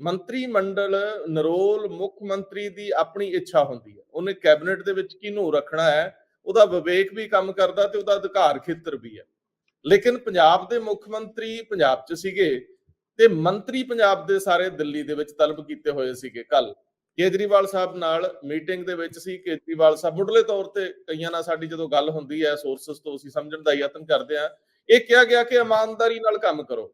ਮੰਤਰੀ ਮੰਡਲ ਨਰੋਲ ਮੁੱਖ ਮੰਤਰੀ ਦੀ ਆਪਣੀ ਇੱਛਾ ਹੁੰਦੀ ਹੈ। ਉਹਨੇ ਕੈਬਨਿਟ ਦੇ ਵਿੱਚ ਕਿਹਨੂੰ ਰੱਖਣਾ ਹੈ, ਉਹਦਾ ਵਿਵੇਕ ਵੀ ਕੰਮ ਕਰਦਾ ਤੇ ਉਹਦਾ ਅਧਿਕਾਰ ਖੇਤਰ ਵੀ ਹੈ। ਲੇਕਿਨ ਪੰਜਾਬ ਦੇ ਮੁੱਖ ਮੰਤਰੀ ਪੰਜਾਬ 'ਚ ਸੀਗੇ ਤੇ ਮੰਤਰੀ ਪੰਜਾਬ ਦੇ ਸਾਰੇ ਦਿੱਲੀ ਦੇ ਵਿੱਚ ਤਲਬ ਕੀਤੇ ਹੋਏ ਸੀਗੇ ਕੱਲ ਕੇਜਰੀਵਾਲ ਸਾਹਿਬ ਨਾਲ ਮੀਟਿੰਗ ਦੇ ਵਿੱਚ ਸੀ। ਕੇਜਰੀਵਾਲ ਸਾਹਿਬ ਮੁੱਢਲੇ ਤੌਰ ਤੇ ਕਈਆਂ ਨਾਲ ਸਾਡੀ ਜਦੋਂ ਗੱਲ ਹੁੰਦੀ ਹੈ ਸੋਰਸਸ ਤੋਂ ਅਸੀਂ ਸਮਝਣ ਦਾ ਯਤਨ ਕਰਦੇ ਆ ਇਹ ਕਿਹਾ ਗਿਆ ਕਿ ਇਮਾਨਦਾਰੀ ਨਾਲ ਕੰਮ ਕਰੋ।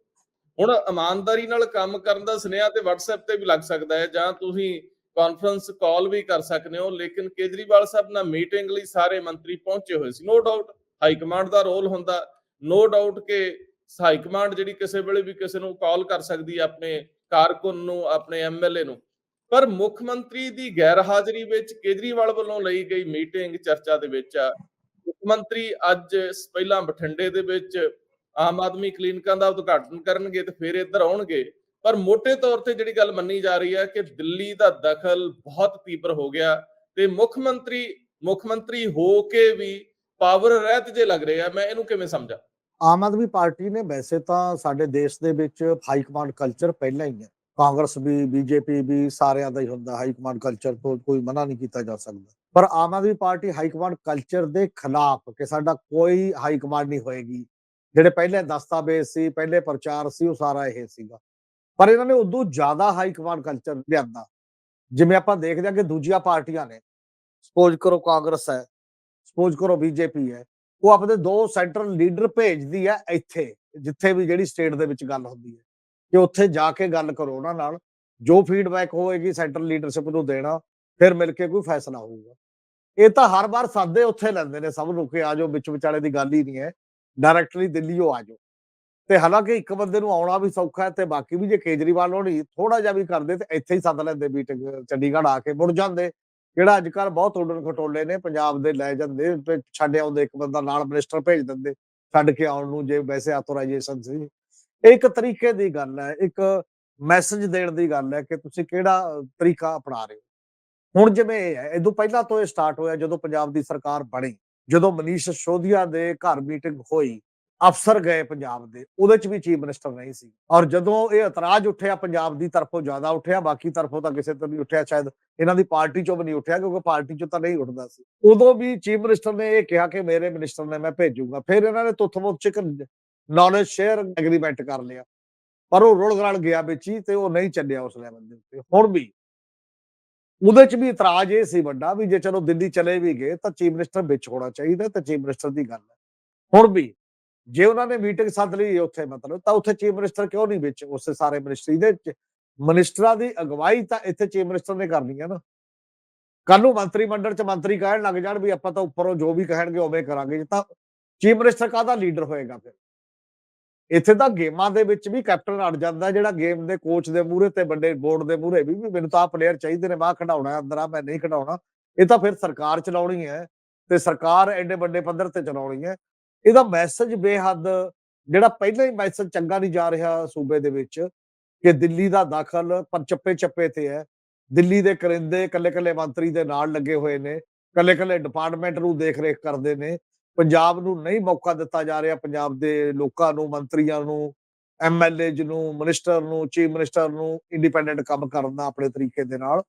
ਹੁਣ ਇਮਾਨਦਾਰੀ ਨਾਲ ਕੰਮ ਕਰਨ ਦਾ ਸੁਨੇਹਾ ਤੇ WhatsApp ਤੇ ਵੀ ਲੱਗ ਸਕਦਾ ਹੈ, ਜਾਂ ਤੁਸੀਂ ਕਾਨਫਰੰਸ ਕਾਲ ਵੀ ਕਰ ਸਕਦੇ ਹੋ, ਲੇਕਿਨ ਕੇਜਰੀਵਾਲ ਸਾਹਿਬ ਨਾਲ ਮੀਟਿੰਗ ਲਈ ਸਾਰੇ ਮੰਤਰੀ ਪਹੁੰਚੇ ਹੋਏ ਸੀ। ਨੋ ਡਾਊਟ ਹਾਈ ਕਮਾਂਡ ਦਾ ਰੋਲ ਹੁੰਦਾ। ਨੋ ਡਾਊਟ ਕਿ ਹਾਈ ਕਮਾਂਡ ਜਿਹੜੀ ਕਿਸੇ ਵੇਲੇ ਵੀ ਕਿਸੇ ਨੂੰ ਕਾਲ ਕਰ ਸਕਦੀ ਹੈ ਆਪਣੇ ਕਾਰਕੁਨ ਨੂੰ, ਆਪਣੇ ਐਮਐਲਏ ਨੂੰ। ਪਰ ਮੁੱਖ ਮੰਤਰੀ ਦੀ ਗੈਰ ਹਾਜ਼ਰੀ ਵਿੱਚ ਕੇਜਰੀਵਾਲ ਵੱਲੋਂ ਲਈ ਗਈ ਮੀਟਿੰਗ ਚਰਚਾ ਦੇ ਵਿੱਚ ਆ ਮੁੱਖ ਮੰਤਰੀ ਅੱਜ ਪਹਿਲਾਂ ਬਠਿੰਡੇ ਦੇ ਵਿੱਚ ਆਮ ਆਦਮੀ ਕਲੀਨਿਕਾਂ ਦਾ ਉਦਘਾਟਨ ਕਰਨਗੇ ਤੇ ਫਿਰ ਇੱਧਰ ਆਉਣਗੇ। ਪਰ ਮੋٹے ਤੌਰ ਤੇ ਜਿਹੜੀ ਗੱਲ ਮੰਨੀ ਜਾ ਰਹੀ ਹੈ ਕਿ ਦਿੱਲੀ ਦਾ ਦਖਲ ਬਹੁਤ ਤੀਬਰ ਹੋ ਗਿਆ ਤੇ ਮੁੱਖ ਮੰਤਰੀ ਮੁੱਖ ਮੰਤਰੀ ਹੋ ਕੇ ਵੀ ਪਾਵਰ ਰਹਿਤ ਜੇ ਲੱਗ ਰਿਹਾ ਮੈਂ ਇਹਨੂੰ ਕਿਵੇਂ ਸਮਝਾਂ? ਆਮ ਆਦਮੀ ਪਾਰਟੀ ਨੇ ਵੈਸੇ ਤਾਂ ਸਾਡੇ ਦੇਸ਼ ਦੇ ਵਿੱਚ ਹਾਈ ਕਮਾਂਡ ਕਲਚਰ ਪਹਿਲਾਂ ਹੀ ਹੈ। ਕਾਂਗਰਸ ਵੀ, ਬੀਜੇਪੀ ਵੀ, ਸਾਰਿਆਂ ਦਾ ਹੀ ਹੁੰਦਾ ਹਾਈ ਕਮਾਂਡ ਕਲਚਰ ਤੋਂ ਕੋਈ ਮਨਾ ਨਹੀਂ ਕੀਤਾ ਜਾ ਸਕਦਾ। ਪਰ Aam Aadmi Party high command culture ਦੇ ਖਿਲਾਫ ਕਿ ਸਾਡਾ ਕੋਈ ਹਾਈ ਕਮਾਂਡ ਨਹੀਂ ਹੋਏਗੀ ਜਿਹੜੇ ਪਹਿਲੇ ਦਸਤਾਵੇਜ਼ ਸੀ, ਪਹਿਲੇ ਪ੍ਰਚਾਰ ਸੀ, ਉਹ ਸਾਰਾ ਇਹ ਸੀਗਾ। ਪਰ ਇਹਨਾਂ ਨੇ ਉਦੋਂ ਜ਼ਿਆਦਾ ਹਾਈ ਕਮਾਂਡ ਕਲਚਰ ਲਿਆਂਦਾ। ਜਿਵੇਂ ਆਪਾਂ ਦੇਖਦੇ ਹਾਂ ਕਿ ਦੂਜੀਆਂ ਪਾਰਟੀਆਂ ਨੇ ਸਪੋਜ਼ ਕਰੋ ਕਾਂਗਰਸ ਹੈ ਸਪੋਜ਼ ਕਰੋ ਬੀਜੇਪੀ ਹੈ, ਉਹ ਆਪਣੇ ਦੋ ਸੈਂਟਰਲ ਲੀਡਰ ਭੇਜਦੀ ਹੈ ਇੱਥੇ, ਜਿੱਥੇ ਵੀ ਜਿਹੜੀ ਸਟੇਟ ਦੇ ਵਿੱਚ ਗੱਲ ਹੁੰਦੀ ਹੈ। ਕਿ ਉੱਥੇ ਜਾ ਕੇ ਗੱਲ ਕਰੋ ਉਹਨਾਂ ਨਾਲ, ਜੋ ਫੀਡਬੈਕ ਹੋਏਗੀ ਸੈਂਟਰਲ ਲੀਡਰਸ਼ਿਪ ਨੂੰ ਦੇਣਾ, ਫਿਰ ਮਿਲ ਕੇ ਕੋਈ ਫੈਸਲਾ ਹੋਊਗਾ। ਇਹ ਤਾਂ ਹਰ ਵਾਰ ਸਾਦੇ ਉੱਥੇ ਲੈਂਦੇ ਨੇ ਸਭ ਨੂੰ ਕਿ ਆਜੋ ਵਿੱਚ ਵਿਚਾਲੇ ਦੀ ਗੱਲ ਹੀ ਨਹੀਂ ਹੈ। ਡਾਇਰੈਕਟਲੀ ਦਿੱਲੀੋਂ ਜਾਓ। ਤੇ ਹਾਲਾਂਕਿ ਇੱਕ ਬੰਦੇ ਨੂੰ ਆਉਣਾ ਵੀ ਸੌਖਾ ਹੈ ਤੇ ਬਾਕੀ ਵੀ ਜੇ ਕੇਜਰੀਵਾਲ ਹੋਣੀ ਥੋੜਾ ਜਿਹਾ ਵੀ ਕਰਦੇ ਤੇ ਇੱਥੇ ਹੀ ਸੱਦ ਲੈਂਦੇ ਮੀਟਿੰਗ ਚੰਡੀਗੜ੍ਹ ਆ ਕੇ ਮੁੜ ਜਾਂਦੇ। ਜਿਹੜਾ ਅੱਜ ਕੱਲ ਬਹੁਤ ਉਡਣ ਖਟੋਲੇ ਨੇ, ਪੰਜਾਬ ਦੇ ਲੈ ਜਾਂਦੇ, ਤੇ ਛੱਡ ਆਉਂਦੇ, ਇੱਕ ਬੰਦਾ ਨਾਲ ਮਿਨਿਸਟਰ ਭੇਜ ਦਿੰਦੇ, ਛੱਡ ਕੇ ਆਉਣ ਨੂੰ ਜੇ ਵੈਸੇ ਆਥੋਰਾਈਜੇਸ਼ਨ ਸੀ। ਇਹ ਇੱਕ ਤਰੀਕੇ ਦੀ ਗੱਲ ਹੈ, ਇੱਕ ਮੈਸੇਜ ਦੇਣ ਦੀ ਗੱਲ ਹੈ ਕਿ ਤੁਸੀਂ ਕਿਹੜਾ ਤਰੀਕਾ ਅਪਣਾ ਰਹੇ ਹੋ। ਹੁਣ ਜਿਵੇਂ ਇਹ ਹੈ ਇਦੋਂ ਪਹਿਲਾਂ ਤੋਂ ਇਹ ਸਟਾਰਟ ਹੋਇਆ ਜਦੋਂ ਪੰਜਾਬ ਦੀ ਸਰਕਾਰ ਬਣੀ। ਜਦੋਂ ਮਨੀਸ਼ ਸ਼ੋਧੀਆ ਦੇ ਘਰ ਮੀਟਿੰਗ ਹੋਈ, ਅਫਸਰ ਗਏ ਪੰਜਾਬ ਦੇ, ਉਹਦੇ ਚ ਵੀ ਚੀਫ ਮਿਨਿਸਟਰ ਨਹੀਂ ਸੀ। ਔਰ ਜਦੋਂ ਇਹ ਇਤਰਾਜ਼ ਉੱਠਿਆ ਪੰਜਾਬ ਦੀ ਤਰਫੋਂ ਜ਼ਿਆਦਾ ਉੱਠਿਆ, ਬਾਕੀ ਤਰਫੋਂ ਤਾਂ ਕਿਸੇ ਤੋਂ ਨਹੀਂ ਉੱਠਿਆ, ਸ਼ਾਇਦ ਇਹਨਾਂ ਦੀ ਪਾਰਟੀ ਚੋਂ ਵੀ ਨਹੀਂ ਉੱਠਿਆ, ਕਿਉਂਕਿ ਪਾਰਟੀ ਚੋਂ ਤਾਂ ਨਹੀਂ ਉੱਠਦਾ ਸੀ। ਉਦੋਂ ਵੀ ਚੀਫ ਮਿਨਿਸਟਰ ਨੇ ਇਹ ਕਿਹਾ ਕਿ ਮੇਰੇ ਮਿਨਿਸਟਰ ਨੇ ਮੈਂ ਭੇਜੂਗਾ। ਫਿਰ ਇਹਨਾਂ ਨੇ ਤੁੱਥ-ਮੁੱਥ ਚ ਨੌਲੇਜ ਸ਼ੇਅਰ ਐਗਰੀਮੈਂਟ ਕਰ ਲਿਆ। ਪਰ ਉਹ ਰੁਲ ਗਲ ਗਿਆ ਵਿੱਚ ਹੀ ਤੇ ਉਹ ਨਹੀਂ ਚੱਲਿਆ ਉਸ ਲੈਵਲ ਦੇ ਉੱਤੇ। ਹੁਣ ਵੀ ਉਹਦੇ ਚ ਵੀ ਇਤਰਾਜ਼ ਇਹ ਸੀ ਵੱਡਾ ਵੀ ਜੇ ਚਲੋ ਦਿੱਲੀ ਚਲੇ ਵੀ ਗਏ ਤਾਂ ਚੀਫ ਮਿਨਿਸਟਰ ਵਿੱਚ ਹੋਣਾ ਚਾਹੀਦਾ ਤਾਂ ਚੀਫ ਮਿਨਿਸਟਰ ਦੀ ਗੱਲ ਹੈ। ਹੁਣ ਵੀ ਜੇ ਉਹਨਾਂ ਨੇ ਮੀਟਿੰਗ ਸੱਦ ਲਈ ਉੱਥੇ ਮਤਲਬ ਤਾਂ ਉੱਥੇ ਚੀਫ ਮਿਨਿਸਟਰ ਕਿਉਂ ਨਹੀਂ ਵਿੱਚ ਉਸੇ ਸਾਰੇ ਮਿਨਿਸਟਰੀ ਦੇ ਵਿੱਚ? ਮਿਨਿਸਟਰਾਂ ਦੀ ਅਗਵਾਈ ਤਾਂ ਇੱਥੇ ਚੀਫ ਮਿਨਿਸਟਰ ਨੇ ਕਰਨੀ ਹੈ ਨਾ। ਕੱਲ ਨੂੰ ਮੰਤਰੀ ਮੰਡਲ ਚ ਮੰਤਰੀ ਕਹਿਣ ਲੱਗ ਜਾਣ ਵੀ ਆਪਾਂ ਤਾਂ ਉੱਪਰੋਂ ਜੋ ਵੀ ਕਹਿਣਗੇ ਉਵੇਂ ਕਰਾਂਗੇ ਤਾਂ ਚੀਫ ਮਿਨਿਸਟਰ ਕਾਹਦਾ ਲੀਡਰ ਹੋਏਗਾ ਫਿਰ? ਇੱਥੇ ਤਾਂ ਗੇਮਾਂ ਦੇ ਵਿੱਚ ਵੀ ਕੈਪਟਨ ਅੜ ਜਾਂਦਾ, ਜਿਹੜਾ ਗੇਮ ਦੇ ਕੋਚ ਦੇ ਮੂਹਰੇ ਤੇ ਵੱਡੇ ਬੋਰਡ ਦੇ ਮੂਹਰੇ ਵੀ ਮੈਨੂੰ ਤਾਂ ਪਲੇਅਰ ਚਾਹੀਦੇ ਨੇ, ਮੈਂ ਖਿਡਾਉਣਾ ਅੰਦਰ ਆ ਮੈਂ ਨਹੀਂ ਖਿਡਾਉਣਾ। ਇਹ ਤਾਂ ਫਿਰ ਸਰਕਾਰ ਚਲਾਉਣੀ ਹੈ ਤੇ ਸਰਕਾਰ ਐਡੇ ਵੱਡੇ ਪੱਧਰ ਤੇ ਚਲਾਉਣੀ ਹੈ। ਇਹਦਾ ਮੈਸੇਜ ਬੇਹੱਦ, ਜਿਹੜਾ ਪਹਿਲਾਂ ਹੀ ਮੈਸੇਜ ਚੰਗਾ ਨਹੀਂ ਜਾ ਰਿਹਾ ਸੂਬੇ ਦੇ ਵਿੱਚ, ਕਿ ਦਿੱਲੀ ਦਾ ਦਾਖਲ ਪਰ ਚੱਪੇ ਚੱਪੇ ਤੇ ਹੈ। ਦਿੱਲੀ ਦੇ ਕਰਿੰਦੇ ਕੱਲੇ ਕੱਲੇ ਮੰਤਰੀ ਦੇ ਨਾਲ ਲੱਗੇ ਹੋਏ ਨੇ ਕੱਲੇ ਕੱਲੇ ਡਿਪਾਰਟਮੈਂਟ ਨੂੰ ਦੇਖ ਰੇਖ ਕਰਦੇ ਨੇ ਪੰਜਾਬ ਨੂੰ ਨਹੀਂ ਮੌਕਾ ਦਿੱਤਾ ਜਾ ਰਿਹਾ ਪੰਜਾਬ ਦੇ ਲੋਕਾਂ ਨੂੰ, ਮੰਤਰੀਆਂ ਨੂੰ ਐਮਐਲਏਜ ਨੂੰ, ਮਿਨਿਸਟਰ ਨੂੰ, ਚੀਫ ਮਿਨਿਸਟਰ ਨੂੰ ਇੰਡੀਪੈਂਡੈਂਟ ਕੰਮ ਕਰਨ ਦਾ ਆਪਣੇ ਤਰੀਕੇ ਦੇ ਨਾਲ।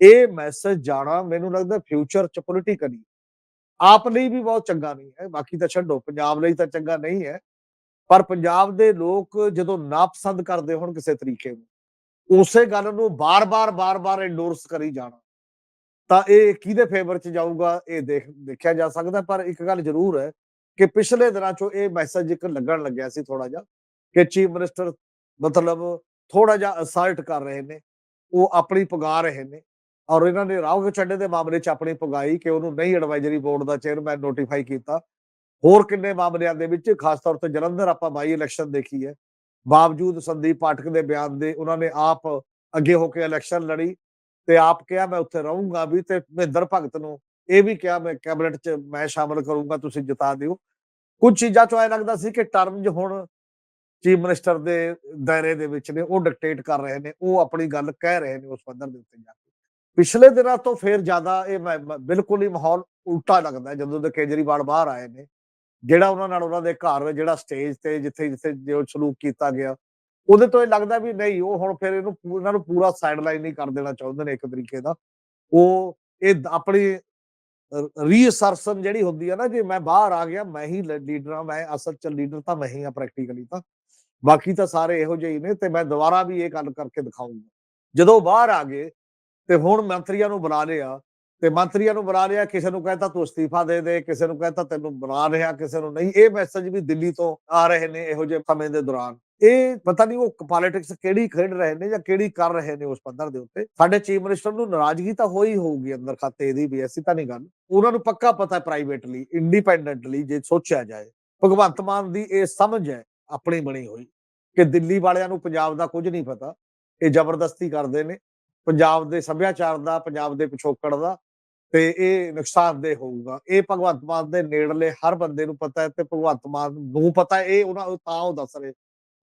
ਇਹ ਮੈਸੇਜ ਜਾਣਾ ਮੈਨੂੰ ਲੱਗਦਾ ਫਿਊਚਰ ਚ ਪੋਲੀਟੀਕਲੀ ਆਪ ਲਈ ਵੀ ਬਹੁਤ ਚੰਗਾ ਨਹੀਂ ਹੈ, ਬਾਕੀ ਤਾਂ ਛੱਡੋ, ਪੰਜਾਬ ਲਈ ਤਾਂ ਚੰਗਾ ਨਹੀਂ ਹੈ। ਪਰ ਪੰਜਾਬ ਦੇ ਲੋਕ ਜਦੋਂ ਨਾਪਸੰਦ ਕਰਦੇ ਹੋਣ ਕਿਸੇ ਤਰੀਕੇ ਨੂੰ, ਉਸੇ ਗੱਲ ਨੂੰ ਬਾਰ-ਬਾਰ ਬਾਰ-ਬਾਰ ਐਂਡੋਰਸ ਕਰੀ ਜਾਣਾ। ਤਾਂ ਇਹ ਕਿਹਦੇ ਫੇਵਰ ਚ ਜਾਊਗਾ, ਇਹ ਦੇਖ, ਦੇਖਿਆ ਜਾ ਸਕਦਾ, ਪਰ ਇੱਕ ਗੱਲ ਜ਼ਰੂਰ ਹੈ ਕਿ ਪਿਛਲੇ ਦਿਨਾਂ ਚੋਂ ਇਹ ਮੈਸੇਜ ਇੱਕ ਲੱਗਣ ਲੱਗਿਆ ਸੀ ਥੋੜਾ ਜਿਹਾ ਕਿ ਚੀਫ ਮਿਨਿਸਟਰ ਮਤਲਬ ਥੋੜਾ ਜਿਹਾ ਅਸਲਟ ਕਰ ਰਹੇ ਨੇ, ਉਹ ਆਪਣੀ ਪੁਗਾ ਰਹੇ ਨੇ ਔਰ ਇਹਨਾਂ ਨੇ ਰਾਹੁਲ ਚੱਡੇ ਦੇ ਮਾਮਲੇ 'ਚ ਆਪਣੀ ਪੁਗਾਈ ਕਿ ਉਹਨੂੰ ਨਹੀਂ ਐਡਵਾਈਜ਼ਰੀ ਬੋਰਡ ਦਾ ਚੇਅਰਮੈਨ ਨੋਟੀਫਾਈ ਕੀਤਾ। ਹੋਰ ਕਿੰਨੇ ਮਾਮਲਿਆਂ ਦੇ ਵਿੱਚ ਖਾਸ ਤੌਰ ਤੇ ਜਲੰਧਰ ਆਪਾਂ ਬਾਈ ਇਲੈਕਸ਼ਨ ਦੇਖੀ ਹੈ। ਬਾਵਜੂਦ ਸੰਦੀਪ ਪਾਠਕ ਦੇ ਬਿਆਨ ਦੇ ਉਹਨਾਂ ਨੇ ਆਪ ਅੱਗੇ ਹੋ ਕੇ ਇਲੈਕਸ਼ਨ ਲੜੀ ਤੇ ਆਪ ਕਿਹਾ ਮੈਂ ਉੱਥੇ ਰਹੂੰਗਾ ਵੀ ਤੇ ਮਹਿੰਦਰ ਭਗਤ ਨੂੰ ਇਹ ਵੀ ਕਿਹਾ ਮੈਂ ਕੈਬਨਿਟ 'ਚ ਮੈਂ ਸ਼ਾਮਲ ਕਰੂੰਗਾ, ਤੁਸੀਂ ਜਿਤਾ ਦਿਓ। ਕੁਝ ਚੀਜ਼ਾਂ 'ਚੋਂ ਐ ਲੱਗਦਾ ਸੀ ਕਿ ਟਰਮਜ ਹੁਣ ਚੀਫ ਮਿਨਿਸਟਰ ਦੇ ਦਾਇਰੇ ਦੇ ਵਿੱਚ ਨੇ, ਉਹ ਡਿਕਟੇਟ ਕਰ ਰਹੇ ਨੇ, ਉਹ ਆਪਣੀ ਗੱਲ ਕਹਿ ਰਹੇ ਨੇ ਉਸ ਪੱਧਰ ਦੇ ਉੱਤੇ ਜਾ ਕੇ। ਪਿਛਲੇ ਦਿਨਾਂ ਤੋਂ ਫੇਰ ਜ਼ਿਆਦਾ ਇਹ ਬਿਲਕੁਲ ਹੀ ਮਾਹੌਲ ਉਲਟਾ ਲੱਗਦਾ ਜਦੋਂ ਦੇ ਕੇਜਰੀਵਾਲ ਬਾਹਰ ਆਏ ਨੇ, ਜਿਹੜਾ ਉਹਨਾਂ ਨਾਲ ਉਹਨਾਂ ਦੇ ਘਰ, ਜਿਹੜਾ ਸਟੇਜ ਤੇ ਜਿੱਥੇ ਜਿੱਥੇ ਜੋ ਸਲੂਕ ਕੀਤਾ ਗਿਆ ਉਹਦੇ ਤੋਂ ਇਹ ਲੱਗਦਾ ਵੀ ਨਹੀਂ, ਉਹ ਹੁਣ ਫਿਰ ਇਹਨੂੰ ਇਹਨਾਂ ਨੂੰ ਪੂਰਾ ਸਾਈਡ ਲਾਈਨ ਹੀ ਕਰ ਦੇਣਾ ਚਾਹੁੰਦੇ ਨੇ ਇੱਕ ਤਰੀਕੇ ਦਾ। ਉਹ ਇਹ ਆਪਣੀ ਰੀਅਸਰਸ਼ਨ ਜਿਹੜੀ ਹੁੰਦੀ ਆ ਨਾ, ਜੇ ਮੈਂ ਬਾਹਰ ਆ ਗਿਆ, ਮੈਂ ਹੀ ਲੀਡਰ ਆ ਮੈਂ ਅਸਲ ਚ ਲੀਡਰ ਤਾਂ ਮੈਂ ਹੀ ਆ ਪ੍ਰੈਕਟੀਕਲੀ ਤਾਂ। ਬਾਕੀ ਤਾਂ ਸਾਰੇ ਇਹੋ ਜਿਹੇ ਹੀ ਨੇ ਤੇ ਮੈਂ ਦੁਬਾਰਾ ਵੀ ਇਹ ਗੱਲ ਕਰਕੇ ਦਿਖਾਉਂਗਾ ਜਦੋਂ ਬਾਹਰ ਆ ਗਏ ਤੇ ਹੁਣ ਮੰਤਰੀਆਂ ਨੂੰ ਬੁਲਾ ਲਿਆ ਤੇ ਮੰਤਰੀਆਂ ਨੂੰ ਬੁਲਾ ਰਿਹਾ ਕਿਸੇ ਨੂੰ ਕਹਿੰਦਾ ਤੂੰ ਅਸਤੀਫਾ ਦੇ ਦੇ, ਕਿਸੇ ਨੂੰ ਕਹਿੰਦਾ ਤੈਨੂੰ ਬੁਲਾ ਰਿਹਾ, ਕਿਸੇ ਨੂੰ ਨਹੀਂ। ਇਹ ਮੈਸੇਜ ਵੀ ਦਿੱਲੀ ਤੋਂ ਆ ਰਹੇ ਨੇ ਇਹੋ ਜਿਹੇ ਸਮੇਂ ਦੇ ਦੌਰਾਨ। ਇਹ ਪਤਾ ਨਹੀਂ ਉਹ ਪੋਲਿਟਿਕਸ ਕਿਹੜੀ ਖੇਡ ਰਹੇ ਨੇ ਜਾਂ ਕਿਹੜੀ ਕਰ ਰਹੇ ਨੇ ਉਸ ਪੱਧਰ ਦੇ ਉੱਤੇ। ਸਾਡੇ ਚੀਫ ਮਿਨਿਸਟਰ ਨੂੰ ਨਾਰਾਜ਼ਗੀ ਤਾਂ ਹੋਈ ਹੋਊਗੀ ਅੰਦਰ ਖਾਤੇ ਦੀ ਵੀ, ਐਸੀ ਤਾਂ ਨਹੀਂ ਗੱਲ। ਉਹਨਾਂ ਨੂੰ ਪੱਕਾ ਪਤਾ ਪ੍ਰਾਈਵੇਟਲੀ ਇੰਡੀਪੈਂਡੈਂਟਲੀ ਜੇ ਸੋਚਿਆ ਜਾਏ। ਭਗਵੰਤ ਮਾਨ ਦੀ ਇਹ ਸਮਝ ਹੈ, ਆਪਣੀ ਬਣੀ ਹੋਈ, ਕਿ ਦਿੱਲੀ ਵਾਲਿਆਂ ਨੂੰ ਪੰਜਾਬ ਦਾ ਕੁਝ ਨਹੀਂ ਪਤਾ। ਇਹ ਜ਼ਬਰਦਸਤੀ ਕਰਦੇ ਨੇ। ਪੰਜਾਬ ਦੇ ਸੱਭਿਆਚਾਰ ਦਾ, ਪੰਜਾਬ ਦੇ ਪਿਛੋਕੜ ਦਾ ਤੇ ਇਹ ਨੁਕਸਾਨਦੇਹ ਹੋਊਗਾ। ਇਹ ਭਗਵੰਤ ਮਾਨ ਦੇ ਨੇੜਲੇ ਹਰ ਬੰਦੇ ਨੂੰ ਪਤਾ ਹੈ ਤੇ ਭਗਵੰਤ ਮਾਨ ਨੂੰ ਪਤਾ ਹੈ, ਇਹ ਉਹਨਾਂ ਤਾਂ ਉਹ ਦੱਸ ਰਹੇ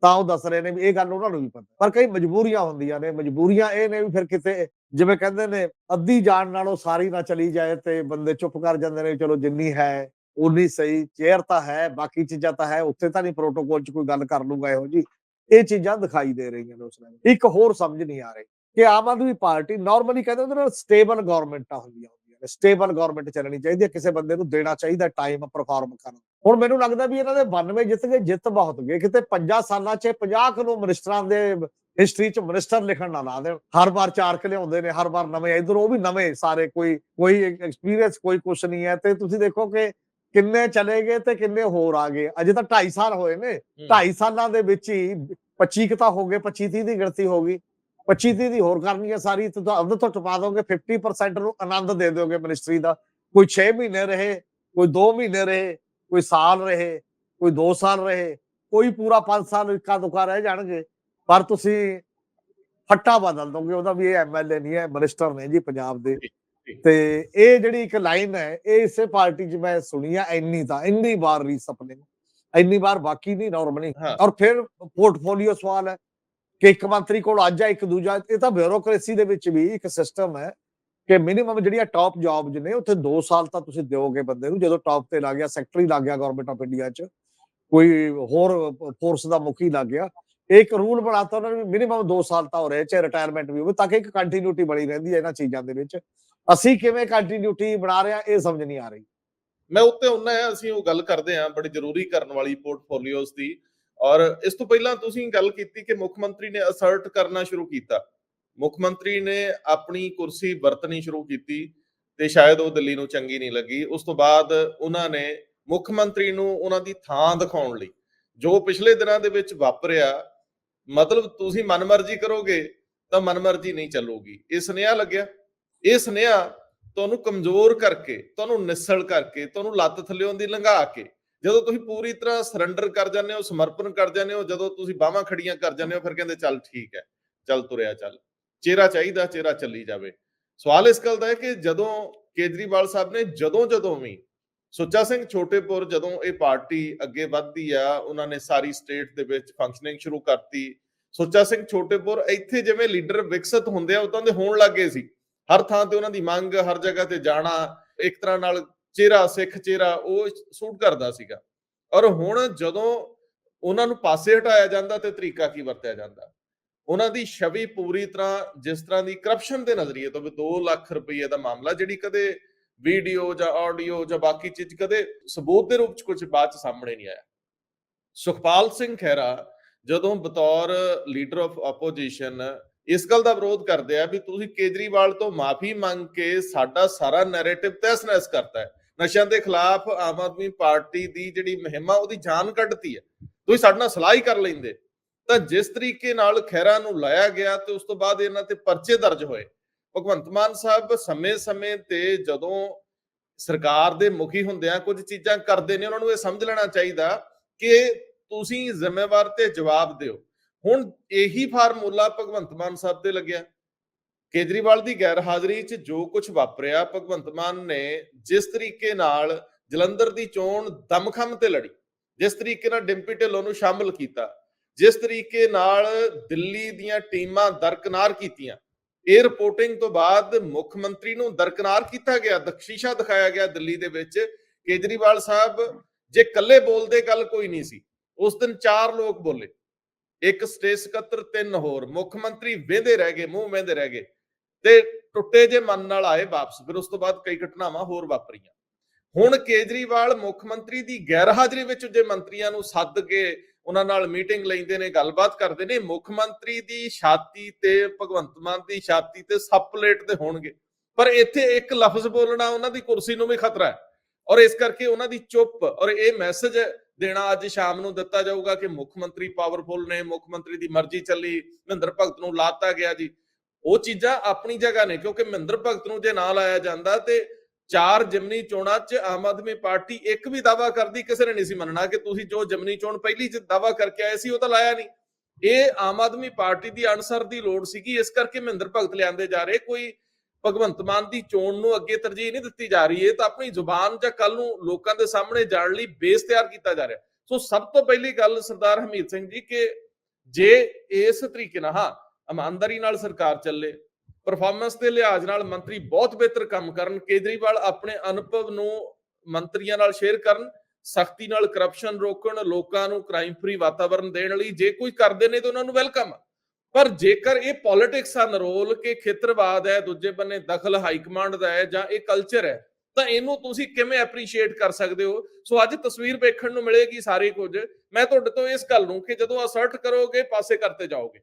ਤਾਂ ਉਹ ਦੱਸ ਰਹੇ ਨੇ ਵੀ ਇਹ ਗੱਲ ਉਹਨਾਂ ਨੂੰ ਵੀ ਪਤਾ ਪਰ ਕਈ ਮਜਬੂਰੀਆਂ ਹੁੰਦੀਆਂ ਨੇ ਮਜਬੂਰੀਆਂ ਇਹ ਨੇ ਵੀ ਫਿਰ ਕਿਤੇ ਜਿਵੇਂ ਕਹਿੰਦੇ ਨੇ ਅੱਧੀ ਜਾਣ ਨਾਲੋਂ ਸਾਰੀ ਨਾ ਚਲੀ ਜਾਏ ਤੇ ਬੰਦੇ ਚੁੱਪ ਕਰ ਜਾਂਦੇ ਨੇ ਚਲੋ ਜਿੰਨੀ ਹੈ ਉਨੀ ਸਹੀ ਚੇਅਰ ਤਾਂ ਹੈ ਬਾਕੀ ਚੀਜ਼ਾਂ ਤਾਂ ਹੈ ਉੱਥੇ ਤਾਂ ਨਹੀਂ ਪ੍ਰੋਟੋਕੋਲ 'ਚ ਕੋਈ ਗੱਲ ਕਰ ਲੂਗਾ ਇਹੋ ਜੀ ਇਹ ਚੀਜ਼ਾਂ ਦਿਖਾਈ ਦੇ ਰਹੀਆਂ ਨੇ ਉਸ ਨਾਲ ਇੱਕ ਹੋਰ ਸਮਝ ਨਹੀਂ ਆ ਰਹੀ ਕਿ ਆਮ ਆਦਮੀ ਪਾਰਟੀ ਨਾਰਮਲੀ ਕਹਿੰਦੇ ਉਹਦੇ ਨਾਲ ਸਟੇਬਲ ਗਵਰਨਮੈਂਟਾਂ ਹੁੰਦੀਆਂ ਸਟੇਬਲ ਗਵਰਨਮੈਂਟ ਚੱਲਣੀ ਚਾਹੀਦੀ ਹੈ ਕਿਸੇ ਬੰਦੇ ਨੂੰ ਦੇਣਾ ਚਾਹੀਦਾ ਟਾਈਮ ਪਰਫਾਰਮ ਕਰਨ। ਹੁਣ ਮੈਨੂੰ ਲੱਗਦਾ ਵੀ ਇਹਨਾਂ ਦੇ 92 ਜਿੱਤ ਗਏ ਜਿੱਤ ਬਹੁਤ ਗਏ। ਕਿਤੇ 5 ਸਾਲਾਂ 'ਚ 50 ਕਿਲੋ ਮਿਨਿਸਟਰਾਂ ਦੇ ਹਿਸਟਰੀ 'ਚ ਮਿਨਿਸਟਰ ਲਿਖਣ ਨਾ ਲਾ ਦੇਣ। ਹਰ ਵਾਰ ਚਾਰ ਕਿ ਲਿਆਉਂਦੇ ਨੇ ਹਰ ਵਾਰ ਨਵੇਂ ਇਧਰ ਉਹ ਵੀ ਨਵੇਂ ਸਾਰੇ ਕੋਈ ਕੋਈ ਐਕਸਪੀਰੀਅੰਸ ਕੋਈ ਕੁਛ ਨਹੀਂ ਹੈ। ਤੇ ਤੁਸੀਂ ਦੇਖੋ ਕਿ ਕਿੰਨੇ ਚਲੇ ਗਏ ਤੇ ਕਿੰਨੇ ਹੋਰ ਆ ਗਏ। ਅਜੇ ਤਾਂ 2.5 ਸਾਲ ਹੋਏ ਨੇ। 2.5 ਸਾਲਾਂ ਦੇ ਵਿੱਚ ਹੀ 25 ਕੁ ਤਾਂ ਹੋ ਗਏ 25 30 ਦੀ ਗਿਣਤੀ ਹੋ ਗਈ। 25 30 ਦੀ ਹੋਰ ਕਰਨੀ ਹੈ ਸਾਰੀ ਤੇ ਅੱਧ ਤੋਂ ਟਪਾ ਦੋਗੇ 50% ਨੂੰ ਆਨੰਦ ਦੇ ਦਿਓਗੇ ਮਿਨਿਸਟਰੀ ਦਾ। ਕੋਈ 6 ਮਹੀਨੇ ਰਹੇ ਕੋਈ 2 ਮਹੀਨੇ ਰਹੇ ਕੋਈ ਸਾਲ ਰਹੇ ਕੋਈ 2 ਸਾਲ ਰਹੇ ਕੋਈ ਪੂਰਾ 5 ਸਾਲ ਇੱਕਾ ਦੁਕਾ ਰਹਿ ਜਾਣਗੇ। ਪਰ ਤੁਸੀਂ ਫੱਟਾ ਬਦਲ ਦੋਗੇ ਉਹਦਾ ਵੀ ਇਹ ਐਮਐਲਏ ਨਹੀਂ ਹੈ ਮਿਨਿਸਟਰ ਨੇ ਜੀ ਪੰਜਾਬ ਦੇ। ਤੇ ਇਹ ਜਿਹੜੀ ਇੱਕ ਲਾਈਨ ਹੈ ਇਹ ਇਸੇ ਪਾਰਟੀ 'ਚ ਮੈਂ ਸੁਣੀ ਆ ਇੰਨੀ ਤਾਂ ਇੰਨੀ ਵਾਰ ਰੀਸਪਲਿੰਗ ਇੰਨੀ ਵਾਰ ਬਾਕੀ ਨਹੀਂ ਨਾਰਮਲੀ। ਔਰ ਫਿਰ ਪੋਰਟਫੋਲੀਓ ਸਵਾਲ ਹੈ ਕਿ ਇੱਕ ਮੰਤਰੀ ਕੋਲ ਅੱਜ ਆ, ਇੱਕ ਦੂਜਾ, ਇਹ ਤਾਂ ਬਿਊਰੋਕ੍ਰੇਸੀ ਦੇ ਵਿੱਚ ਵੀ ਇੱਕ ਸਿਸਟਮ ਹੈ ਕਿ ਮਿਨੀਮਮ ਜਿਹੜੀਆਂ ਟਾਪ ਜੌਬਸ ਨੇ, ਉੱਥੇ 2 ਸਾਲ ਤਾਂ ਤੁਸੀਂ ਦਿਓਗੇ ਬੰਦੇ ਨੂੰ, ਜਦੋਂ ਟਾਪ ਤੇ ਲੱਗ ਗਿਆ ਸੈਕਟਰੀ ਲੱਗ ਗਿਆ ਗਵਰਨਮੈਂਟ ਆਫ ਇੰਡੀਆ 'ਚ, ਕੋਈ ਹੋਰ ਫੋਰਸ ਦਾ ਮੁਖੀ ਲੱਗ ਗਿਆ। ਇੱਕ ਰੂਲ ਬਣਾਤਾ ਉਹਨਾਂ ਨੇ ਮਿਨੀਮਮ 2 ਸਾਲ ਤਾਂ ਹੋ ਰਹੇ, ਚਾਹੇ ਰਿਟਾਇਰਮੈਂਟ ਵੀ ਹੋਵੇ, ਤਾਂ ਕਿ ਇੱਕ ਕੰਟੀਨਿਊਟੀ ਬਣੀ ਰਹਿੰਦੀ ਹੈ ਇਹਨਾਂ ਚੀਜ਼ਾਂ ਦੇ ਵਿੱਚ। ਅਸੀਂ ਕਿਵੇਂ ਕੰਟੀਨਿਊਟੀ ਬਣਾ ਰਹੇ ਹਾਂ, ਇਹ ਸਮਝ ਨਹੀਂ ਆ ਰਹੀ। ਮੈਂ ਉੱਤੇ ਹੁੰਨਾ ਅਸੀਂ ਉਹ ਗੱਲ ਕਰਦੇ ਹਾਂ, ਬੜੀ ਜ਼ਰੂਰੀ ਕਰਨ ਵਾਲੀ ਪੋਰਟਫੋਲੀਓਜ਼ ਦੀ। ਔਰ ਇਸ ਤੋਂ ਪਹਿਲਾਂ ਤੁਸੀਂ ਗੱਲ ਕੀਤੀ ਕਿ ਮੁੱਖ ਮੰਤਰੀ ਨੇ ਅਸਰਟ ਕਰਨਾ ਸ਼ੁਰੂ ਕੀਤਾ। ਮੁੱਖ ਮੰਤਰੀ ਨੇ ਆਪਣੀ ਕੁਰਸੀ ਵਰਤਣੀ ਸ਼ੁਰੂ ਕੀਤੀ ਤੇ ਸ਼ਾਇਦ ਉਹ ਦਿੱਲੀ ਨੂੰ ਚੰਗੀ ਨਹੀਂ ਲੱਗੀ। ਉਸ ਤੋਂ ਬਾਅਦ ਉਹਨਾਂ ਨੇ ਮੁੱਖ ਮੰਤਰੀ ਨੂੰ ਉਹਨਾਂ ਦੀ ਥਾਂ ਦਿਖਾਉਣ ਲਈ, ਜੋ ਪਿਛਲੇ ਦਿਨਾਂ ਦੇ ਵਿੱਚ ਵਾਪਰਿਆ, ਮਤਲਬ ਤੁਸੀਂ ਮਨਮਰਜ਼ੀ ਕਰੋਗੇ ਤਾਂ ਮਨਮਰਜ਼ੀ ਨਹੀਂ ਚੱਲੂਗੀ। ਇਹ ਸੁਨੇਹਾ ਲੱਗਿਆ। ਇਹ ਸੁਨੇਹਾ ਤੁਹਾਨੂੰ ਕਮਜ਼ੋਰ ਕਰਕੇ, ਤੁਹਾਨੂੰ ਨਿਸਲ ਕਰਕੇ, ਤੁਹਾਨੂੰ ਲੱਤ ਥੱਲਿਓਂ ਦੀ ਲੰਘਾ ਕੇ ਜਦੋਂ ਤੁਸੀਂ ਪੂਰੀ ਤਰ੍ਹਾਂ ਸਰੈਂਡਰ ਕਰ ਜਾਂਦੇ ਹੋ, ਸਮਰਪਣ ਕਰ ਜਾਂਦੇ ਹੋ, ਜਦੋਂ ਤੁਸੀਂ ਬਾਹਾਂ ਖੜੀਆਂ ਕਰ ਜਾਂਦੇ ਹੋ, ਫਿਰ ਕਹਿੰਦੇ ਚੱਲ ਠੀਕ ਹੈ, ਚੱਲ ਤੁਰਿਆ ਚੱਲ, ਚਿਹਰਾ ਚਾਹੀਦਾ, ਚਿਹਰਾ ਚੱਲੀ ਜਾਵੇ। ਸਵਾਲ ਇਸ ਗੱਲ ਦਾ ਹੈ ਕਿ ਜਦੋਂ ਕੇਜਰੀਵਾਲ ਸਾਹਿਬ ਨੇ ਜਦੋਂ ਜਦੋਂ ਵੀ ਸੁੱਚਾ ਸਿੰਘ ਛੋਟੇਪੁਰ ਜਦੋਂ ਇਹ ਪਾਰਟੀ ਅੱਗੇ ਵੱਧਦੀ ਆ, ਉਹਨਾਂ ਨੇ ਸਾਰੀ ਸਟੇਟ ਦੇ ਵਿੱਚ ਫੰਕਸ਼ਨਿੰਗ ਸ਼ੁਰੂ ਕਰਤੀ। ਸੁੱਚਾ ਸਿੰਘ ਛੋਟੇਪੁਰ ਇੱਥੇ ਜਿਵੇਂ ਲੀਡਰ ਵਿਕਸਿਤ ਹੁੰਦੇ ਆ, ਉਦੋਂ ਦੇ ਹੋਣ ਲੱਗੇ ਸੀ। ਹਰ ਥਾਂ ਤੇ ਉਹਨਾਂ ਦੀ ਮੰਗ, ਹਰ ਜਗ੍ਹਾ ਤੇ ਜਾਣਾ, ਇੱਕ ਤਰ੍ਹਾਂ ਨਾਲ ਚਿਹਰਾ, ਸਿੱਖ ਚਿਹਰਾ, ਉਹ ਸੂਟ ਕਰਦਾ ਸੀਗਾ। ਔਰ ਹੁਣ ਜਦੋਂ ਉਹਨਾਂ ਨੂੰ ਪਾਸੇ ਹਟਾਇਆ ਜਾਂਦਾ ਤੇ ਤਰੀਕਾ ਕੀ ਵਰਤਿਆ ਜਾਂਦਾ? ਉਹਨਾਂ ਦੀ ਛਵੀ ਪੂਰੀ ਤਰ੍ਹਾਂ ਜਿਸ ਤਰ੍ਹਾਂ ਦੀ ਕਰਪਸ਼ਨ ਦੇ ਨਜ਼ਰੀਏ ਤੋਂ ਵੀ 2 ਲੱਖ ਰੁਪਏ ਦਾ ਮਾਮਲਾ ਜਿਹੜੀ ਕਦੇ ਵੀਡੀਓ ਜਾਂ ਆਡੀਓ ਜਾਂ ਬਾਕੀ ਚੀਜ਼ ਕਦੇ ਸਬੂਤ ਦੇ ਰੂਪ ਚ ਕੁਝ ਬਾਅਦ ਚ ਸਾਹਮਣੇ ਨਹੀਂ ਆਇਆ। ਸੁਖਪਾਲ ਸਿੰਘ ਖਹਿਰਾ ਜਦੋਂ ਬਤੌਰ ਲੀਡਰ ਆਫ ਆਪੋਜੀਸ਼ਨ ਇਸ ਗੱਲ ਦਾ ਵਿਰੋਧ ਕਰਦੇ ਆ ਵੀ ਤੁਸੀਂ ਕੇਜਰੀਵਾਲ ਤੋਂ ਮਾਫੀ ਮੰਗ ਕੇ ਸਾਡਾ ਸਾਰਾ ਨੈਰੇਟਿਵ ਤਹਿਸ-ਨਹਿਸ ਕਰਤਾ ਹੈ। ਨਸ਼ਿਆਂ ਦੇ ਖਿਲਾਫ ਆਮ ਆਦਮੀ ਪਾਰਟੀ ਦੀ ਜਿਹੜੀ ਮੁਹਿੰਮ, ਉਹਦੀ ਜਾਨ ਕੱਢਤੀ ਹੈ। ਤੁਸੀਂ ਸਾਡੇ ਨਾਲ ਸਲਾਹ ਹੀ ਕਰ ਲੈਂਦੇ। ਤਾਂ ਜਿਸ ਤਰੀਕੇ ਨਾਲ ਖਹਿਰਾ ਨੂੰ ਲਾਇਆ ਗਿਆ ਤੇ ਉਸ ਤੋਂ ਬਾਅਦ ਇਹਨਾਂ ਤੇ ਪਰਚੇ ਦਰਜ ਹੋਏ। ਭਗਵੰਤ ਮਾਨ ਸਾਹਿਬ ਸਮੇਂ-ਸਮੇਂ ਤੇ ਜਦੋਂ ਸਰਕਾਰ ਦੇ ਮੁਖੀ ਹੁੰਦਿਆਂ ਕੁਝ ਚੀਜ਼ਾਂ ਕਰਦੇ ਨੇ, ਉਹਨਾਂ ਨੂੰ ਇਹ ਸਮਝ ਲੈਣਾ ਚਾਹੀਦਾ ਕਿ ਤੁਸੀਂ ਜ਼ਿੰਮੇਵਾਰ ਤੇ ਜਵਾਬ ਦਿਓ। ਹੁਣ ਇਹੀ ਫਾਰਮੂਲਾ ਭਗਵੰਤ ਮਾਨ ਸਾਹਿਬ ਤੇ ਲੱਗਿਆ। ਕੇਜਰੀਵਾਲ ਦੀ ਗੈਰ ਹਾਜ਼ਰੀ 'ਚ ਜੋ ਕੁਝ ਵਾਪਰਿਆ, ਭਗਵੰਤ ਮਾਨ ਨੇ ਜਿਸ ਤਰੀਕੇ ਨਾਲ ਜਲੰਧਰ ਦੀ ਚੋਣ ਦਮਖਮ ਤੇ ਲੜੀ, ਜਿਸ ਤਰੀਕੇ ਨਾਲ ਡਿੰਪੀ ਢਿੱਲੋਂ ਨੂੰ ਸ਼ਾਮਲ ਕੀਤਾ, ਜਿਸ ਤਰੀਕੇ ਨਾਲ ਦਿੱਲੀ ਦੀਆਂ ਟੀਮਾਂ ਦਰਕਨਾਰ ਕੀਤੀਆਂ, ਇਹ ਰਿਪੋਰਟਿੰਗ ਤੋਂ ਬਾਅਦ ਮੁੱਖ ਮੰਤਰੀ ਨੂੰ ਦਰਕਨਾਰ ਕੀਤਾ ਗਿਆ ਦਖਸ਼ੀਸ਼ਾ ਦਿਖਾਇਆ ਗਿਆ ਦਿੱਲੀ ਦੇ ਵਿੱਚ, ਕੇਜਰੀਵਾਲ ਸਾਹਿਬ, ਜੇ ਇਕੱਲੇ ਬੋਲਦੇ ਗੱਲ ਕੋਈ ਨਹੀਂ ਸੀ, ਉਸ ਦਿਨ ਚਾਰ ਲੋਕ ਬੋਲੇ, ਇੱਕ ਸਟੇਟ ਸਕੱਤਰ, ਤਿੰਨ ਹੋਰ, ਮੁੱਖ ਮੰਤਰੀ ਵੇਂਦੇ ਰਹਿ ਗਏ, ਮੂੰਹ ਵੇਂਦੇ ਰਹਿ ਗਏ ਤੇ ਟੁੱਟੇ ਜੇ ਮਨ ਨਾਲ ਆਏ ਵਾਪਸ, ਫਿਰ ਉਸ ਤੋਂ ਬਾਅਦ ਕਈ ਘਟਨਾਵਾਂ ਹੋਰ ਵਾਪਰੀਆਂ। ਹੁਣ ਕੇਜਰੀਵਾਲ ਮੁੱਖ ਮੰਤਰੀ ਦੀ ਗੈਰ ਹਾਜ਼ਰੀ ਵਿੱਚ ਜੇ ਮੰਤਰੀਆਂ ਨੂੰ ਸੱਦ ਕੇ ਉਹਨਾਂ ਨਾਲ ਮੀਟਿੰਗ ਲੈਂਦੇ ਨੇ, ਗੱਲਬਾਤ ਕਰਦੇ ਨੇ, ਮੁੱਖ ਮੰਤਰੀ ਦੀ ਛਾਤੀ ਤੇ, ਭਗਵੰਤ ਮਾਨ ਦੀ ਛਾਤੀ ਤੇ ਸੱਪ ਤੇ ਹੋਣਗੇ। ਪਰ ਇੱਥੇ ਇੱਕ ਲਫ਼ਜ਼ ਬੋਲਣਾ ਉਹਨਾਂ ਦੀ ਕੁਰਸੀ ਨੂੰ ਵੀ ਖਤਰਾ ਹੈ। ਔਰ ਇਸ ਕਰਕੇ ਉਹਨਾਂ ਦੀ ਚੁੱਪ ਔਰ ਇਹ ਮੈਸੇਜ ਦੇਣਾ ਅੱਜ ਸ਼ਾਮ ਨੂੰ ਦਿੱਤਾ ਜਾਊਗਾ ਕਿ ਮੁੱਖ ਮੰਤਰੀ ਪਾਵਰਫੁਲ ਨੇ, ਮੁੱਖ ਮੰਤਰੀ ਦੀ ਮਰਜ਼ੀ ਚੱਲੀ, ਮਹਿੰਦਰ ਭਗਤ ਨੂੰ ਲਾਤਾ ਗਿਆ ਜੀ। ਉਹ ਚੀਜ਼ਾਂ ਆਪਣੀ ਜਗ੍ਹਾ ਨੇ, ਕਿਉਂਕਿ ਮਹਿੰਦਰ ਭਗਤ ਨੂੰ ਜੇ ਨਾ ਲਾਇਆ ਜਾਂਦਾ ਤੇ ਚਾਰ ਜਿਮਨੀ ਚੋਣਾਂ 'ਚ ਆਮ ਆਦਮੀ ਪਾਰਟੀ ਇੱਕ ਵੀ ਦਾਵਾ ਕਰਦੀ ਕਿਸੇ ਨੇ ਨਹੀਂ ਸੀ ਮੰਨਣਾ ਕਿ ਤੁਸੀਂ ਜੋ ਜਿਮਨੀ ਚੋਣ ਪਹਿਲੀ 'ਚ ਦਾਵਾ ਕਰਕੇ ਆਏ ਸੀ ਉਹ ਤਾਂ ਲਾਇਆ ਨਹੀਂ। ਇਹ ਆਮ ਆਦਮੀ ਪਾਰਟੀ ਦੀ ਅਨਸਰ ਦੀ ਲੋੜ ਸੀਗੀ, ਇਸ ਕਰਕੇ ਮਹਿੰਦਰ ਭਗਤ ਲਿਆਂਦੇ ਜਾ ਰਹੇ। ਕੋਈ ਭਗਵੰਤ ਮਾਨ ਦੀ ਚੋਣ ਨੂੰ ਅੱਗੇ ਤਰਜੀਹ ਨਹੀਂ ਦਿੱਤੀ ਜਾ ਰਹੀ, ਇਹ ਤਾਂ ਆਪਣੀ ਜ਼ੁਬਾਨ ਜਾਂ ਕੱਲ ਨੂੰ ਲੋਕਾਂ ਦੇ ਸਾਹਮਣੇ ਜਾਣ ਲਈ ਬੇਸ ਤਿਆਰ ਕੀਤਾ ਜਾ ਰਿਹਾ। ਸੋ ਸਭ ਤੋਂ ਪਹਿਲੀ ਗੱਲ ਸਰਦਾਰ ਹਮੀਤ ਸਿੰਘ ਜੀ ਕਿ ਜੇ ਇਸ ਤਰੀਕੇ ਨਾਲ, ਹਾਂ ਇਮਾਨਦਾਰੀ ਨਾਲ ਸਰਕਾਰ ਚੱਲੇ ਪਰਫਾਰਮੈਂਸ ਦੇ ਲਿਹਾਜ਼ ਨਾਲ ਮੰਤਰੀ ਬਹੁਤ ਬਿਹਤਰ ਕੰਮ ਕਰਨ, ਕੇਜਰੀਵਾਲ ਆਪਣੇ ਅਨੁਭਵ ਨੂੰ ਮੰਤਰੀਆਂ ਨਾਲ ਸ਼ੇਅਰ ਕਰਨ, ਸਖਤੀ ਨਾਲ ਕਰਪਸ਼ਨ ਰੋਕਣ, ਲੋਕਾਂ ਨੂੰ ਕ੍ਰਾਈਮ ਫ੍ਰੀ ਵਾਤਾਵਰਣ ਦੇਣ ਲਈ ਜੇ ਕੋਈ ਕਰਦੇ ਨੇ ਤਾਂ ਉਹਨਾਂ ਨੂੰ ਵੈਲਕਮ ਪਰ ਜੇਕਰ ਇਹ ਪੋਲਿਟਿਕਸ ਆ ਨਰੋਲ ਕਿ ਖੇਤਰਵਾਦ ਹੈ, ਦੂਜੇ ਬੰਨੇ ਦਖਲ ਹਾਈ ਕਮਾਂਡ ਦਾ ਹੈ ਜਾਂ ਇਹ ਕਲਚਰ ਹੈ, ਤਾਂ ਇਹਨੂੰ ਤੁਸੀਂ ਕਿਵੇਂ ਐਪਰੀਸ਼ੀਏਟ ਕਰ ਸਕਦੇ ਹੋ? ਸੋ ਅੱਜ ਤਸਵੀਰ ਵੇਖਣ ਨੂੰ ਮਿਲੇਗੀ ਸਾਰੇ ਕੁਝ। ਮੈਂ ਤੁਹਾਡੇ ਤੋਂ ਇਸ ਗੱਲ ਨੂੰ ਕਿ ਜਦੋਂ ਅਸਰਟ ਕਰੋਗੇ, ਪਾਸੇ ਕਰਤੇ ਜਾਓਗੇ।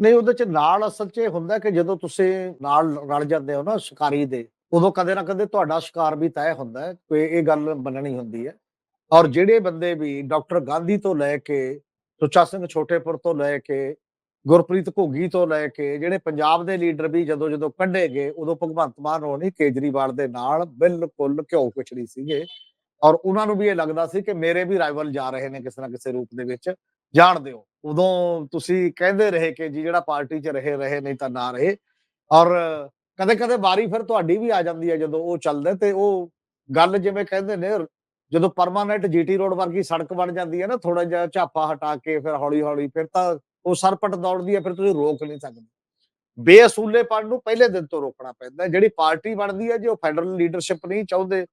ਨਹੀਂ, ਉਹਦੇ ਚ ਨਾਲ ਅਸਲ ਚ ਇਹ ਹੁੰਦਾ ਕਿ ਜਦੋਂ ਤੁਸੀਂ ਨਾਲ ਰਲ ਜਾਂਦੇ ਹੋ ਨਾ ਸ਼ਿਕਾਰੀ ਦੇ, ਉਦੋਂ ਕਦੇ ਨਾ ਕਦੇ ਤੁਹਾਡਾ ਸ਼ਿਕਾਰ ਵੀ ਤੈਅ ਹੁੰਦਾ ਹੈ ਕੋਈ ਇਹ ਗੱਲ ਮੰਨਣੀ ਹੁੰਦੀ ਹੈ। ਔਰ ਜਿਹੜੇ ਬੰਦੇ ਵੀ ਡਾਕਟਰ ਗਾਂਧੀ ਤੋਂ ਲੈ ਕੇ, ਸੁੱਚਾ ਸਿੰਘ ਛੋਟੇਪੁਰ ਤੋਂ ਲੈ ਕੇ, ਗੁਰਪ੍ਰੀਤ ਘੋਗੀ ਤੋਂ ਲੈ ਕੇ, ਜਿਹੜੇ ਪੰਜਾਬ ਦੇ ਲੀਡਰ ਵੀ ਜਦੋਂ ਜਦੋਂ ਕੱਢੇ ਗਏ, ਉਦੋਂ ਭਗਵੰਤ ਮਾਨ ਹੋਣੀ ਕੇਜਰੀਵਾਲ ਦੇ ਨਾਲ ਬਿਲਕੁਲ ਘਿਓ ਖਿਚੜੀ ਸੀਗੇ। ਔਰ ਉਹਨਾਂ ਨੂੰ ਵੀ ਇਹ ਲੱਗਦਾ ਸੀ ਕਿ ਮੇਰੇ ਵੀ ਰਾਈਵਲ ਜਾ ਰਹੇ ਨੇ ਕਿਸੇ ਨਾ ਕਿਸੇ ਰੂਪ ਦੇ ਵਿੱਚ। ਜਾਣਦੇ ਹੋ। ਉਦੋਂ ਤੁਸੀਂ ਕਹਿੰਦੇ ਰਹੇ ਕਿ ਜੀ ਜਿਹੜਾ ਪਾਰਟੀ 'ਚ ਰਹੇ ਰਹੇ ਨਹੀਂ ਤਾਂ ਨਾ ਰਹੇ। ਔਰ ਕਦੇ ਕਦੇ ਵਾਰੀ ਫਿਰ ਤੁਹਾਡੀ ਵੀ ਆ ਜਾਂਦੀ ਹੈ ਜਦੋਂ ਉਹ ਚੱਲਦੇ ਤੇ ਉਹ ਗੱਲ ਜਿਵੇਂ ਕਹਿੰਦੇ ਨੇ, ਜਦੋਂ ਪਰਮਾਨੈਂਟ ਜੀਟੀ ਰੋਡ ਵਰਗੀ ਸੜਕ ਬਣ ਜਾਂਦੀ ਹੈ ਨਾ ਥੋੜਾ ਜਿਹਾ ਝਾਪਾ ਹਟਾ ਕੇ ਫਿਰ ਹੌਲੀ ਹੌਲੀ ਫਿਰ ਤਾਂ ਉਹ ਸਰਪਟ ਦੌੜਦੀ ਹੈ, ਫਿਰ ਤੁਸੀਂ ਰੋਕ ਨਹੀਂ ਸਕਦੇ। ਬੇਅਸੂਲੇਪਣ ਨੂੰ ਪਹਿਲੇ ਦਿਨ ਤੋਂ ਰੋਕਣਾ ਪੈਂਦਾ ਜਿਹੜੀ ਪਾਰਟੀ ਬਣਦੀ ਹੈ ਜੇ, ਉਹ ਫੈਡਰਲ ਲੀਡਰਸ਼ਿਪ ਨਹੀਂ ਚਾਹੁੰਦੇ।